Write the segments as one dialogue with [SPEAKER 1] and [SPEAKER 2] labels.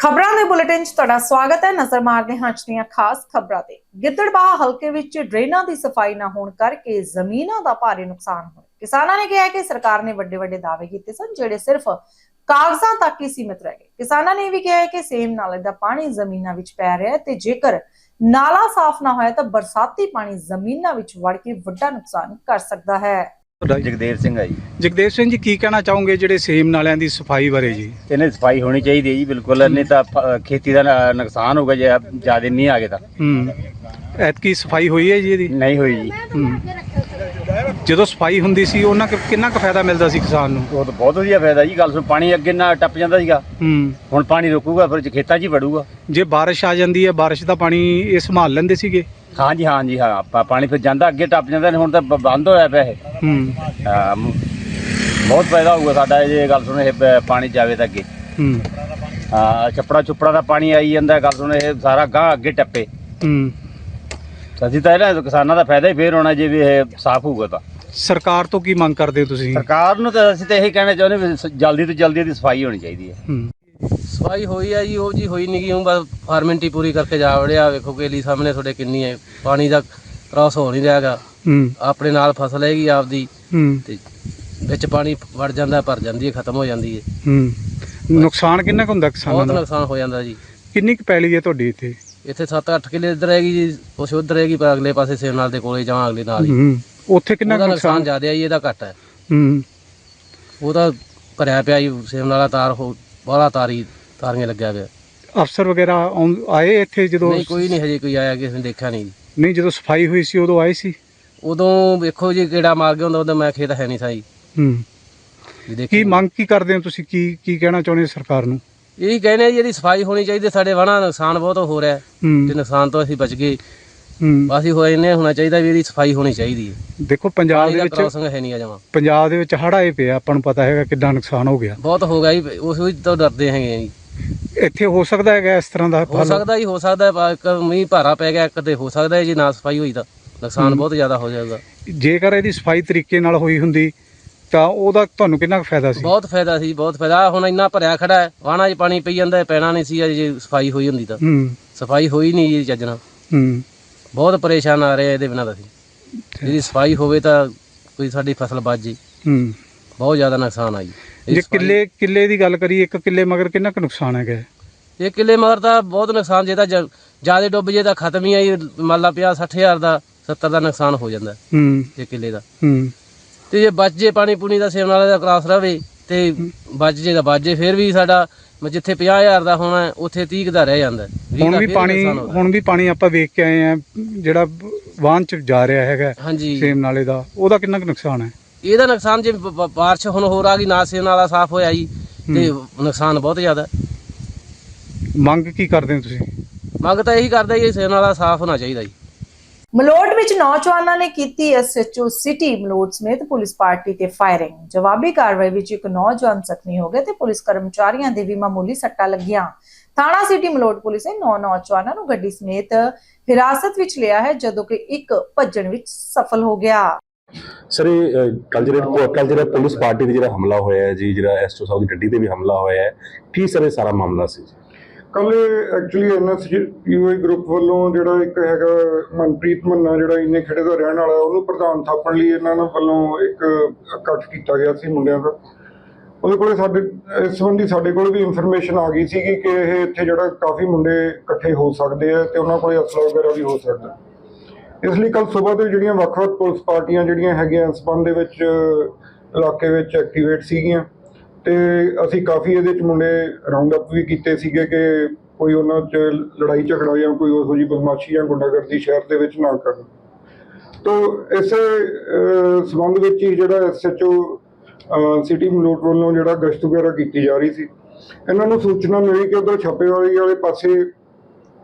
[SPEAKER 1] ਖਬਰਾਂ ਦੇ ਬੁਲੇਟਿਨ 'ਚ ਤੁਹਾਡਾ ਸਵਾਗਤ ਹੈ। ਨਜ਼ਰ ਮਾਰਦੇ ਹਾਂ ਅੱਜ ਦੀਆਂ ਖਾਸ ਖਬਰਾਂ ਤੇ। ਗਿੱਦੜਬਾਹਾ ਹਲਕੇ ਵਿੱਚ ਡਰੇਨਾਂ ਦੀ ਸਫ਼ਾਈ ਨਾ ਹੋਣ ਕਰਕੇ ਜ਼ਮੀਨਾਂ ਦਾ ਭਾਰੀ ਨੁਕਸਾਨ ਹੋਇਆ। ਕਿਸਾਨਾਂ ਨੇ ਕਿਹਾ ਕਿ ਸਰਕਾਰ ਨੇ ਵੱਡੇ ਵੱਡੇ ਦਾਅਵੇ ਕੀਤੇ ਸਨ, ਜਿਹੜੇ ਸਿਰਫ ਕਾਗਜ਼ਾਂ ਤੱਕ ਹੀ ਸੀਮਿਤ ਰਹਿ ਗਏ। ਕਿਸਾਨਾਂ ਨੇ ਇਹ ਵੀ ਕਿਹਾ ਕਿ ਸੇਮ ਨਾਲੇ ਦਾ ਪਾਣੀ ਜ਼ਮੀਨਾਂ ਵਿੱਚ ਪੈ ਰਿਹਾ ਹੈ ਤੇ ਜੇਕਰ ਨਾਲਾ ਸਾਫ਼ ਨਾ ਹੋਇਆ ਤਾਂ ਬਰਸਾਤੀ ਪਾਣੀ ਜ਼ਮੀਨਾਂ ਵਿੱਚ ਵੜ ਕੇ ਵੱਡਾ ਨੁਕਸਾਨ ਕਰ ਸਕਦਾ ਹੈ।
[SPEAKER 2] ਜਗਦੇਵ ਸਿੰਘ ਆ ਜੀ।
[SPEAKER 3] ਜਗਦੇਵ ਸਿੰਘ ਜੀ ਕੀ ਕਹਿਣਾ ਚਾਹੋਗੇ ਜਿਹੜੇ ਸੇਮ ਨਾਲਿਆਂ ਦੀ ਸਫ਼ਾਈ ਬਾਰੇ ਜੀ?
[SPEAKER 2] ਇਹਨੇ ਸਫ਼ਾਈ ਹੋਣੀ ਚਾਹੀਦੀ ਹੈ ਜੀ ਬਿਲਕੁਲ। ਨਹੀਂ ਤਾਂ ਫ- ਖੇਤੀ ਦਾ ਨ- ਨੁਕਸਾਨ ਹੋਊਗਾ ਜੇ ਜ਼ਿਆਦਾ ਨਹੀਂ ਆਗੇ ਤਾਂ।
[SPEAKER 3] ਹੂੰ। ਐਤਕੀ ਸਫ਼ਾਈ ਹੋਈ ਹੈ ਜੀ ਇਹਦੀ?
[SPEAKER 2] ਨਹੀਂ ਹੋਈ ਜੀ।
[SPEAKER 3] ਹੂੰ। ਜਦੋਂ ਸਫ਼ਾਈ ਹੁੰਦੀ ਸੀ ਉਹਨਾਂ ਕਿ- ਕਿੰਨਾ ਕੁ ਫਾਇਦਾ ਮਿਲਦਾ ਸੀ ਕਿਸਾਨ ਨੂੰ?
[SPEAKER 2] ਉਹ ਤਾਂ ਬਹੁਤ ਵਧੀਆ ਫਾਇਦਾ ਜੀ ਗੱਲ ਸੁਣ ਪਾਣੀ ਅੱਗੇ ਨਾ ਟੱਪ ਜਾਂਦਾ ਸੀਗਾ।
[SPEAKER 3] ਹੂੰ।
[SPEAKER 2] ਹੁਣ ਪਾਣੀ ਰੁਕੂਗਾ ਫਿਰ ਖੇਤਾਂ 'ਚ ਹੀ ਵੜੂਗਾ।
[SPEAKER 3] ਜੇ ਬਾਰਿਸ਼ ਆ ਜਾਂਦੀ ਹੈ ਬਾਰਿਸ਼ ਦਾ ਪਾਣੀ ਇਹ ਸੰਭਾਲ ਲੈਂਦੇ ਸੀਗੇ?
[SPEAKER 2] ਹਾਂਜੀ ਹਾਂਜੀ ਹਾਂ ਪਾ- ਪਾਣੀ ਫਿਰ ਜਾਂਦਾ ਅੱਗੇ ਟੱਪ ਜਾਂਦਾ ਹੁਣ ਤਾਂ ਬ- ਬੰਦ ਹੋਇਆ ਪਿਆ ਇਹ।
[SPEAKER 3] ਹੂੰ।
[SPEAKER 2] ਹਾਂ, ਮ- ਬਹੁਤ ਫਾਇਦਾ ਹੋਊਗਾ ਸਾਡਾ ਜੇ ਗੱਲ ਸੁਣ ਇਹ ਪ- ਪਾਣੀ ਜਾਵੇ ਤਾਂ ਅੱਗੇ।
[SPEAKER 3] ਹੂੰ।
[SPEAKER 2] ਹਾਂ ਛੱਪੜਾ ਛੁੱਪੜਾ ਦਾ ਪਾਣੀ ਆਈ ਜਾਂਦਾ ਗੱਲ ਸੁਣ ਇਹ ਸਾਰਾ ਗਾਂ ਅੱਗੇ ਟੱਪੇ।
[SPEAKER 3] ਹੂੰ।
[SPEAKER 2] ਅਸੀਂ ਤਾਂ ਇਹਦਾ ਕਿਸਾਨਾਂ ਦਾ ਫਾਇਦਾ ਹੀ ਫੇਰ ਹੋਣਾ ਜੇ ਵੀ ਇਹ ਸਾਫ਼ ਹੋਊਗਾ ਤਾਂ।
[SPEAKER 3] ਸਰਕਾਰ ਤੋਂ ਕੀ ਮੰਗ ਕਰਦੇ ਹੋ ਤੁਸੀਂ?
[SPEAKER 2] ਸਰਕਾਰ ਨੂੰ ਤਾਂ ਅਸੀਂ ਤਾਂ ਇਹੀ ਕਹਿਣਾ ਚਾਹੁੰਦੇ ਵੀ ਸ- ਜਲਦੀ ਤੋਂ ਜਲਦੀ ਇਹਦੀ ਸਫ਼ਾਈ ਹੋਣੀ ਚਾਹੀਦੀ ਹੈ।
[SPEAKER 3] ਹੂੰ।
[SPEAKER 4] ਸਫ਼ਾਈ ਹੋਈ ਆ ਜੀ ਉਹ ਜੀ ਹੋਈ ਨਹੀਂ ਗਈ ਹੁਣ ਬਸ ਫਾਰਮੈਲਿਟੀ ਪੂਰੀ ਕਰਕੇ ਜਾ ਵੜਿਆ। ਵੇਖੋ ਕੇਲੀ ਸਾਹਮਣੇ ਤੁਹਾਡੇ ਕਿੰਨੀ ਹੈ ਪਾਣੀ ਦਾ ਕ੍ਰਾਸ ਹੋ ਨਹੀਂ ਰਿਹਾਗਾ।
[SPEAKER 3] ਹੂੰ।
[SPEAKER 4] ਆਪਣੇ ਨਾਲ ਫਸਲ ਹੈਗੀ ਆਪਦੀ
[SPEAKER 3] ਹੂੰ।
[SPEAKER 4] ਤੇ ਵਿੱਚ ਪਾਣੀ ਵੜ ਜਾਂਦਾ ਭਰ ਜਾਂਦੀ ਹੈ ਖਤਮ ਹੋ ਜਾਂਦੀ ਹੈ।
[SPEAKER 3] ਹੂੰ। ਨੁਕਸਾਨ ਕਿੰਨਾ ਕੁ ਹੁੰਦਾ ਕਿਸਾਨਾਂ
[SPEAKER 4] ਬਹੁਤ
[SPEAKER 3] ਦਾ?
[SPEAKER 4] ਨੁਕਸਾਨ ਹੋ ਜਾਂਦਾ ਜੀ।
[SPEAKER 3] ਕਿੰਨੀ ਕੁ ਪੈਲੀ ਹੈ ਤੁਹਾਡੀ ਇੱਥੇ?
[SPEAKER 4] ਇੱਥੇ 7-8 ਕਿੱਲੇ ਇੱਧਰ ਹੈਗੀ ਜੀ ਕੁਛ ਉੱਧਰ ਹੈਗੀ ਪਰ ਅਗਲੇ ਪਾਸੇ ਸੇਮ ਨਾਲ ਦੇ ਕੋਲੇ ਜਾਵਾਂ ਅਗਲੇ ਨਾਲ ਹੀ।
[SPEAKER 3] ਹੂੰ। ਉੱਥੇ ਕਿੰਨਾ
[SPEAKER 4] ਉਹਦਾ
[SPEAKER 3] ਕੁ
[SPEAKER 4] ਨੁਕਸਾਨ
[SPEAKER 3] ਨੁਕਸਾਨ?
[SPEAKER 4] ਜ਼ਿਆਦਾ ਹੈ ਜੀ ਇਹਦਾ ਘੱਟ ਹੈ।
[SPEAKER 3] ਹੂੰ।
[SPEAKER 4] ਉਹਦਾ ਭਰਿਆ ਪਿਆ ਜੀ ਸੇਮ ਨਾਲਾ ਤਾਰ ਹੋ ਬਾਹਲਾ ਤਾਰੀ ਤਾਰੀਆਂ ਲੱਗਿਆ ਪਿਆ।
[SPEAKER 3] ਅਫਸਰ ਵਗੈਰਾ ਆਉਂ- ਆਏ ਇੱਥੇ ਜਦੋਂ
[SPEAKER 4] ਨਹੀਂ ਕੋਈ ਨਹੀਂ ਹਜੇ ਕੋਈ ਆਇਆ ਕਿਸੇ ਨੇ ਦੇਖਿਆ ਨਹੀਂ। ਜੀ
[SPEAKER 3] ਨਹੀਂ ਜਦੋਂ ਸਫ਼ਾਈ ਹੋਈ ਸੀ ਉਦੋਂ ਆਏ ਸੀ?
[SPEAKER 4] ਉਦੋਂ ਵੇਖੋ ਜੀ ਕਿਹੜਾ ਮਾਰ ਗਿਆ ਹੁੰਦਾ ਉਦੋਂ ਮੈਂ ਖੇਤ ਹੈ ਨਹੀਂ ਸਾਈ।
[SPEAKER 3] ਹੂੰ।
[SPEAKER 4] ਜੀ ਦੇਖੋ
[SPEAKER 3] ਕੀ ਮੰਗ ਕੀ ਕਰਦੇ ਹੋ ਤੁਸੀਂ? ਕੀ ਕੀ ਕਹਿਣਾ ਚਾਹੁੰਦੇ ਹੋ ਸਰਕਾਰ ਨੂੰ?
[SPEAKER 4] ਇਹੀ ਕਹਿੰਦੇ ਆ ਜੀ ਇਹਦੀ ਸਫ਼ਾਈ ਹੋਣੀ ਚਾਹੀਦੀ ਸਾਡੇ ਵਾਹਣਾ ਨੁਕਸਾਨ ਬਹੁਤ ਹੋ ਰਿਹਾ। ਹੈ। ਤੇ
[SPEAKER 3] ਹੂੰ
[SPEAKER 4] ਨੁਕਸਾਨ ਤੋਂ ਅਸੀਂ ਬਚ ਗਏ
[SPEAKER 3] ਹੂੰ।
[SPEAKER 4] ਅਸੀਂ ਹੋਏ ਨੇ ਹੋਣਾ ਚਾਹੀਦਾ ਵੀ ਇਹਦੀ ਸਫ਼ਾਈ ਹੋਣੀ ਚਾਹੀਦੀ ਹੈ।
[SPEAKER 3] ਦੇਖੋ ਪੰਜਾਬ ਦੇ ਵਿੱਚ
[SPEAKER 4] ਕ੍ਰਾਸਿੰਗ ਹੈ ਨਹੀਂ ਆ ਜਮਾ।
[SPEAKER 3] ਪੰਜਾਬ ਦੇ ਵਿੱਚ ਹੜ੍ਹ ਆਏ ਪਿਆ ਆਪਾਂ ਨੂੰ ਪਤਾ ਹੈਗਾ ਕਿੰਨਾ ਨੁਕਸਾਨ ਹੋ ਗਿਆ।
[SPEAKER 4] ਬਹੁਤ ਹੋ ਗਿਆ ਜੀ ਉਸ ਵਿੱਚ ਤੋਂ ਡਰਦੇ ਹੈਗੇ ਆ ਜੀ।
[SPEAKER 3] ਇੱਥੇ ਹੋ ਸਕਦਾ ਹੈਗਾ ਇਸ ਤਰ੍ਹਾਂ ਦਾ
[SPEAKER 4] ਹੋ ਸਕਦਾ ਜੀ ਹੋ ਸਕਦਾ ਹੈ, ਇੱਕ ਮੀਂਹ ਭਾਰਾ ਪੈ ਗਿਆ ਇੱਕ ਤੇ ਹੋ ਸਕਦਾ ਹੈ ਜੀ ਨਾ ਸਫ਼ਾਈ ਹੋਈ ਤਾਂ ਨੁਕਸਾਨ ਬਹੁਤ ਜ਼ਿਆਦਾ ਹੋ ਜਾਊਗਾ।
[SPEAKER 3] ਜੇਕਰ ਇਹਦੀ ਸਫ਼ਾਈ ਤਰੀਕੇ ਨਾਲ ਹੋਈ ਹੁੰਦੀ ਤਾਂ ਉਹਦਾ ਤੁਹਾਨੂੰ ਕਿੰਨਾ ਕੁ ਫਾਇਦਾ ਸੀ?
[SPEAKER 4] ਬਹੁਤ ਫਾਇਦਾ ਸੀ ਬਹੁਤ ਫਾਇਦਾ। ਆਹ ਹੁਣ ਇੰਨਾ ਭਰਿਆ ਖੜਾ ਹੈ ਵਾਹਣਾ 'ਚ ਪਾਣੀ ਪਈ ਜਾਂਦਾ ਹੈ, ਪੈਣਾ ਨਹੀਂ ਸੀ ਜੇ ਸਫ਼ਾਈ ਹੋਈ ਹੁੰਦੀ ਤਾਂ।
[SPEAKER 3] ਹੂੰ।
[SPEAKER 4] ਸਫ਼ਾਈ ਹੋਈ ਨਹੀਂ ਜੀ ਚੱਜ ਨਾਲ।
[SPEAKER 3] ਹੂੰ।
[SPEAKER 4] ਬਹੁਤ ਪਰੇਸ਼ਾਨ ਆ ਰਹੇ ਆ ਇਹਦੇ ਬਿਨਾਂ ਤਾਂ ਅਸੀਂ। ਇਹਦੀ ਸਫ਼ਾਈ ਹੋਵੇ ਤਾਂ ਕੋਈ ਸਾਡੀ ਫਸਲ ਬਚ ਜੇ।
[SPEAKER 3] ਹੂੰ।
[SPEAKER 4] ਬਹੁਤ ਜ਼ਿਆਦਾ ਨੁਕਸਾਨ ਆ ਜੀ। ਇਹ
[SPEAKER 3] ਜੇ
[SPEAKER 4] ਸਫਾਈ-
[SPEAKER 3] ਕਿੱਲੇ ਕਿੱਲੇ ਦੀ ਗੱਲ ਕਰੀਏ ਇੱਕ ਕਿੱਲੇ ਮਗਰ ਕਿੰਨਾ ਕੁ ਨੁਕਸਾਨ ਹੈਗਾ
[SPEAKER 4] ਇਹ? ਕਿੱਲੇ ਮਗਰ ਤਾਂ ਬਹੁਤ ਨੁਕਸਾਨ ਜੇ ਤਾਂ ਜ਼ਿਆਦਾ ਡੁੱਬ ਜੇ ਤਾਂ ਖਤਮ ਹੀ ਆ ਜੀ। ਮੰਨ ਲਾ 50 60000 ਦਾ 70 ਦਾ ਨੁਕਸਾਨ ਹੋ ਜਾਂਦਾ
[SPEAKER 3] ਹੂੰ।
[SPEAKER 4] ਇਹ ਕਿੱਲੇ ਦਾ।
[SPEAKER 3] ਹੂੰ।
[SPEAKER 4] ਤੇ ਜੇ ਬਚ ਜੇ ਪਾਣੀ ਪੂਣੀ ਦਾ ਸੇਮ ਨਾਲੇ ਦਾ ਕਰਾਸ ਰਵੇ ਤੇ ਬਚ ਜੇ ਤਾਂ ਬਚ ਜੇ। ਫਿਰ ਵੀ ਸਾਡਾ ਮ- ਜਿੱਥੇ 50000 ਦਾ ਹੋਣਾ ਹੈ, ਉੱਥੇ 30 ਕੁ ਦਾ ਰਹਿ ਜਾਂਦਾ ਹੈ। ਵੀਹ
[SPEAKER 3] ਹੁਣ
[SPEAKER 4] ਦਾ
[SPEAKER 3] ਵੀ
[SPEAKER 4] ਫਿਰ
[SPEAKER 3] ਪਾਣੀ
[SPEAKER 4] ਨੁਕਸਾਨ।
[SPEAKER 3] ਹੁਣ ਵੀ ਪਾਣੀ ਆਪਾਂ ਵੇਖ ਕੇ ਆਏ ਆ ਜਿਹੜਾ ਵਾਹਨ ਚ ਜਾ ਰਿਹਾ ਹੈਗਾ
[SPEAKER 4] ਹਾਂਜੀ
[SPEAKER 3] ਸੇਮ ਨਾਲੇ ਦਾ ਉਹਦਾ ਕਿੰਨਾ ਕੁ ਨੁਕਸਾਨ ਹੈ
[SPEAKER 4] ਇਹਦਾ ਨੁਕਸਾਨ ਜੇ ਬ- ਬ- ਬਾਰਿਸ਼ ਹੁਣ ਹੋਰ ਆ ਗਈ ਨਾ ਸੇਮ ਨਾਲਾ ਸਾਫ਼ ਹੋਇਆ ਜੀ ਤੇ ਨੁਕਸਾਨ ਬਹੁਤ ਜ਼ਿਆਦਾ ਹੈ।
[SPEAKER 3] ਮੰਗ ਕੀ ਕਰਦੇ ਹੋ ਤੁਸੀਂ
[SPEAKER 4] ਮੰਗ ਤਾਂ ਇਹੀ ਕਰਦਾ ਜੀ ਸੇਮ ਨਾਲਾ ਸਾਫ਼ ਹੋਣਾ ਚਾਹੀਦਾ ਜੀ
[SPEAKER 1] ਮਲੋਟ ਵਿੱਚ ਨੌਜਵਾਨਾਂ ਨੇ ਕੀਤੀ ਐਸਐਚਓ ਸਿਟੀ ਮਲੋਟ ਸਮੇਤ ਪੁਲਿਸ ਪਾਰਟੀ ਤੇ ਫਾਇਰਿੰਗ। ਜਵਾਬੀ ਕਾਰਵਾਈ ਵਿੱਚ ਇੱਕ ਨੌਜਵਾਨ ਜ਼ਖਮੀ ਹੋ ਗਿਆ ਤੇ ਪੁਲਿਸ ਕਰਮਚਾਰੀਆਂ ਦੇ ਵੀ ਮਾਮੂਲੀ ਸੱਟਾਂ ਲੱਗੀਆਂ। ਥਾਣਾ ਸਿਟੀ ਮਲੋਟ ਪੁਲਿਸ ਨੇ ਨੌ ਨੌਜਵਾਨਾਂ ਨੂੰ ਗੱਡੀ ਸਮੇਤ ਹਿਰਾਸਤ ਵਿੱਚ ਲਿਆ ਹੈ, ਜਦੋਂ ਕਿ ਇੱਕ ਭੱਜਣ ਵਿੱਚ ਸਫਲ ਹੋ ਗਿਆ।
[SPEAKER 5] ਸਰ, ਇਹ ਕੱਲ ਜਿਹੜਾ ਕੱਲ ਜਿਹੜਾ ਪੁਲਿਸ ਪਾਰਟੀ ਤੇ ਜਿਹੜਾ ਹਮਲਾ ਹੋਇਆ ਹੈ ਜੀ, ਜਿਹੜਾ ਐਸਟੋ ਸਾਹਿਬ ਦੀ ਗੱਡੀ ਤੇ ਵੀ ਹਮਲਾ ਹੋਇਆ ਹੈ, ਕੀ ਸਰ ਇਹ ਸਾਰਾ ਮਾਮਲਾ ਸੀ
[SPEAKER 6] ਕੱਲ ਐਕਚੁਅਲੀ ਐਨਐਸਯੂਆਈ ਗਰੁੱਪ ਵੱਲੋਂ ਜਿਹੜਾ ਇੱਕ ਹੈਗਾ ਮਨਪ੍ਰੀਤ ਮੰਨਾ ਜਿਹੜਾ ਇੰਨੇ ਖੇੜੇ ਦਾ ਰਹਿਣ ਵਾਲਾ, ਉਹਨੂੰ ਪ੍ਰਧਾਨ ਥਾਪਣ ਲਈ ਇਹਨਾਂ ਨੂੰ ਵੱਲੋਂ ਇੱਕ ਇਕੱਠ ਕੀਤਾ ਗਿਆ ਸੀ ਮੁੰਡਿਆਂ ਦਾ। ਉਹਦੇ ਕੋਲੇ ਸਾਡੇ, ਇਸ ਸੰਬੰਧੀ ਸਾਡੇ ਕੋਲ ਵੀ ਇਨਫੋਰਮੇਸ਼ਨ ਆ ਗਈ ਸੀਗੀ ਕਿ ਇਹ ਇੱਥੇ ਜਿਹੜਾ ਕਾਫੀ ਮੁੰਡੇ ਇਕੱਠੇ ਹੋ ਸਕਦੇ ਆ ਤੇ ਉਹਨਾਂ ਕੋਲੇ ਅਸਲਾ ਵਗੈਰਾ ਵੀ ਹੋ ਸਕਦਾ। ਇਸ ਲਈ ਕੱਲ ਸਵੇਰ ਤੋਂ ਜਿਹੜੀਆਂ ਵੱਖ-ਵੱਖ ਪੁਲਿਸ ਪਾਰਟੀਆਂ ਜਿਹੜੀਆਂ ਹੈਗੀਆਂ, ਇਸ ਸੰਬੰਧ ਦੇ ਵਿੱਚ ਇਲਾਕੇ ਵਿੱਚ ਐਕਟੀਵੇਟ ਸੀਗੀਆਂ। ਤੇ ਅਸੀਂ ਕਾਫੀ ਇਹਦੇ ਚ ਮੁੰਡੇ ਰਾਉਂਡ ਅਪ ਵੀ ਕੀਤੇ ਸੀਗੇ ਕਿ ਕੋਈ ਉਹਨਾਂ ਚ ਲੜਾਈ ਝਗੜਾ ਜਾਂ ਕੋਈ ਉਹੋ ਜਿਹੀ ਬਦਮਾਸ਼ੀ ਜਾਂ ਗੁੰਡਾਗਰਦੀ ਸ਼ਹਿਰ ਦੇ ਵਿੱਚ ਨਾ ਕਰਨ। ਤੋ ਇਸੇ ਅਹ, ਸੰਬੰਧ ਵਿੱਚ ਹੀ ਜਿਹੜਾ ਐਸਐਚਓ ਸਿਟੀ ਮਲੋਟ ਵੱਲੋਂ ਜਿਹੜਾ ਗਸ਼ਤ ਵਗੈਰਾ ਕੀਤੀ ਜਾ ਰਹੀ ਸੀ ਇਹਨਾਂ ਨੂੰ ਸੂਚਨਾ ਮਿਲੀ ਕਿ ਉਧਰ ਛਾਪੇਵਾਲੀ ਵਾਲੇ ਪਾਸੇ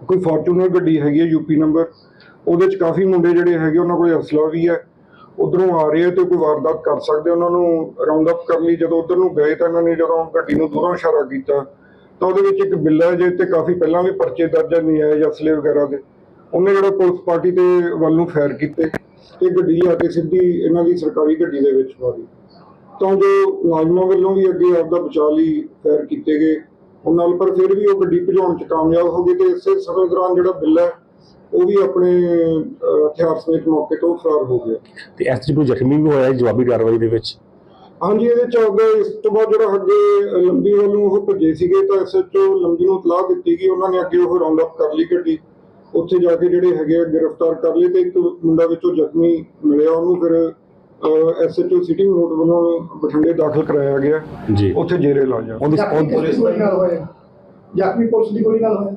[SPEAKER 6] ਕੋਈ ਫੋਰਚੂਨਰ ਗੱਡੀ ਹੈਗੀ ਹੈ ਯੂਪੀ ਨੰਬਰ ਉਹਦੇ ਚ ਕਾਫੀ ਮੁੰਡੇ ਜਿਹੜੇ ਹੈਗੇ ਉਹਨਾਂ ਕੋਲ ਅਸਲਾ ਵੀ ਹੈ। ਉਧਰੋਂ ਆ ਰਹੇ ਆ ਤੇ ਕੋਈ ਵਾਰਦਾਤ ਕਰ ਸਕਦੇ, ਉਹਨਾਂ ਨੂੰ ਰਾਉਂਡ ਅਪ ਕਰਨ ਲਈ ਜਦੋਂ ਉਧਰ ਨੂੰ ਗਏ ਤਾਂ ਇਹਨਾਂ ਨੇ ਜਦੋਂ ਗੱਡੀ ਨੂੰ ਦੂਰੋਂ ਇਸ਼ਾਰਾ ਕੀਤਾ, ਤਾਂ ਉਹਦੇ ਵਿੱਚ ਇੱਕ ਬਿੱਲਾ ਹੈ, ਜਿਹਦੇ ਤੇ ਕਾਫੀ ਪਹਿਲਾਂ ਵੀ ਪਰਚੇ ਦਰਜ ਨਹੀਂ ਆਏ ਜਸਲੇ ਵਗੈਰਾ ਦੇ। ਉਹਨੇ ਜਿਹੜਾ ਪੁਲਿਸ ਪਾਰਟੀ ਦੇ ਵੱਲ ਨੂੰ ਫਾਇਰ ਕੀਤੇ, ਤੇ ਗੱਡੀ ਲਿਆ ਕੇ ਸਿੱਧੀ ਇਹਨਾਂ ਦੀ ਸਰਕਾਰੀ ਗੱਡੀ ਦੇ ਵਿੱਚ ਮਾਰੀ। ਤਾਂ ਜੋ ਮੁਲਾਜ਼ਮਾਂ ਵੱਲੋਂ ਵੀ ਅੱਗੇ ਆਪਦਾ ਬਚਾਅ ਲਈ ਫਾਇਰ ਕੀਤੇ ਗਏ। ਉਹਨਾਂ ਨਾਲ ਪਰ ਫਿਰ ਵੀ ਉਹ ਗੱਡੀ ਭਜਾਉਣ ਚ ਕਾਮਯਾਬ ਹੋ ਗਏ, ਤੇ ਇਸੇ ਸਮੇਂ ਦੌਰਾਨ ਜਿਹੜਾ ਬਿੱਲ ਹੈ ਉਹ ਵੀ ਆਪਣੇ ਹਥਿਆਰ ਸਮੇਤ ਮੌਕੇ ਤੋਂ ਫਰਾਰ ਹੋ ਗਿਆ
[SPEAKER 5] ਤੇ ਐਸਜੀ ਕੋਈ ਜ਼ਖਮੀ ਵੀ ਹੋਇਆ ਜਵਾਬੀ ਕਾਰਵਾਈ ਦੇ ਵਿੱਚ?
[SPEAKER 6] ਹਾਂਜੀ ਇਹਦੇ ਚ ਅੱਗੇ ਇਸ ਤੋਂ ਬਾਅਦ ਜਿਹੜਾ ਅੱਗੇ ਲੰਬੀ ਵੱਲੋਂ ਉਹ ਭੱਜੇ ਸੀਗੇ ਤਾਂ ਐਸਐਚਓ ਲੰਬੀ ਨੂੰ ਇਤਲਾਹ ਦਿੱਤੀ ਗਈ। ਉਹਨਾਂ ਨੇ ਅੱਗੇ ਉਹ ਰਾਉਂਡ ਅਪ ਕਰ ਲਈ ਗੱਡੀ। ਉੱਥੇ ਜਾ ਕੇ ਜਿਹੜੇ ਹੈਗੇ ਆ ਗ੍ਰਿਫਤਾਰ ਕਰ ਲਏ ਤੇ ਇੱਕ ਮੁੰਡਾ ਵਿੱਚੋਂ ਜ਼ਖਮੀ ਮਿਲਿਆ। ਉਹਨੂੰ ਫਿਰ ਐਸਐਚਓ ਸਿਟੀ ਨੋਟ ਵੱਲੋਂ ਬਠਿੰਡੇ ਦਾਖਲ ਕਰਾਇਆ ਗਿਆ।
[SPEAKER 5] ਜੀ।
[SPEAKER 6] ਉੱਥੇ ਜੇਰੇ ਇਲਾਜ ਆ
[SPEAKER 5] ਉਹਦੀ
[SPEAKER 7] ਜ਼ਖਮੀ ਪੁਲਿਸ ਦੀ ਗੋਲੀ ਨਾਲ ਹੋਇਆ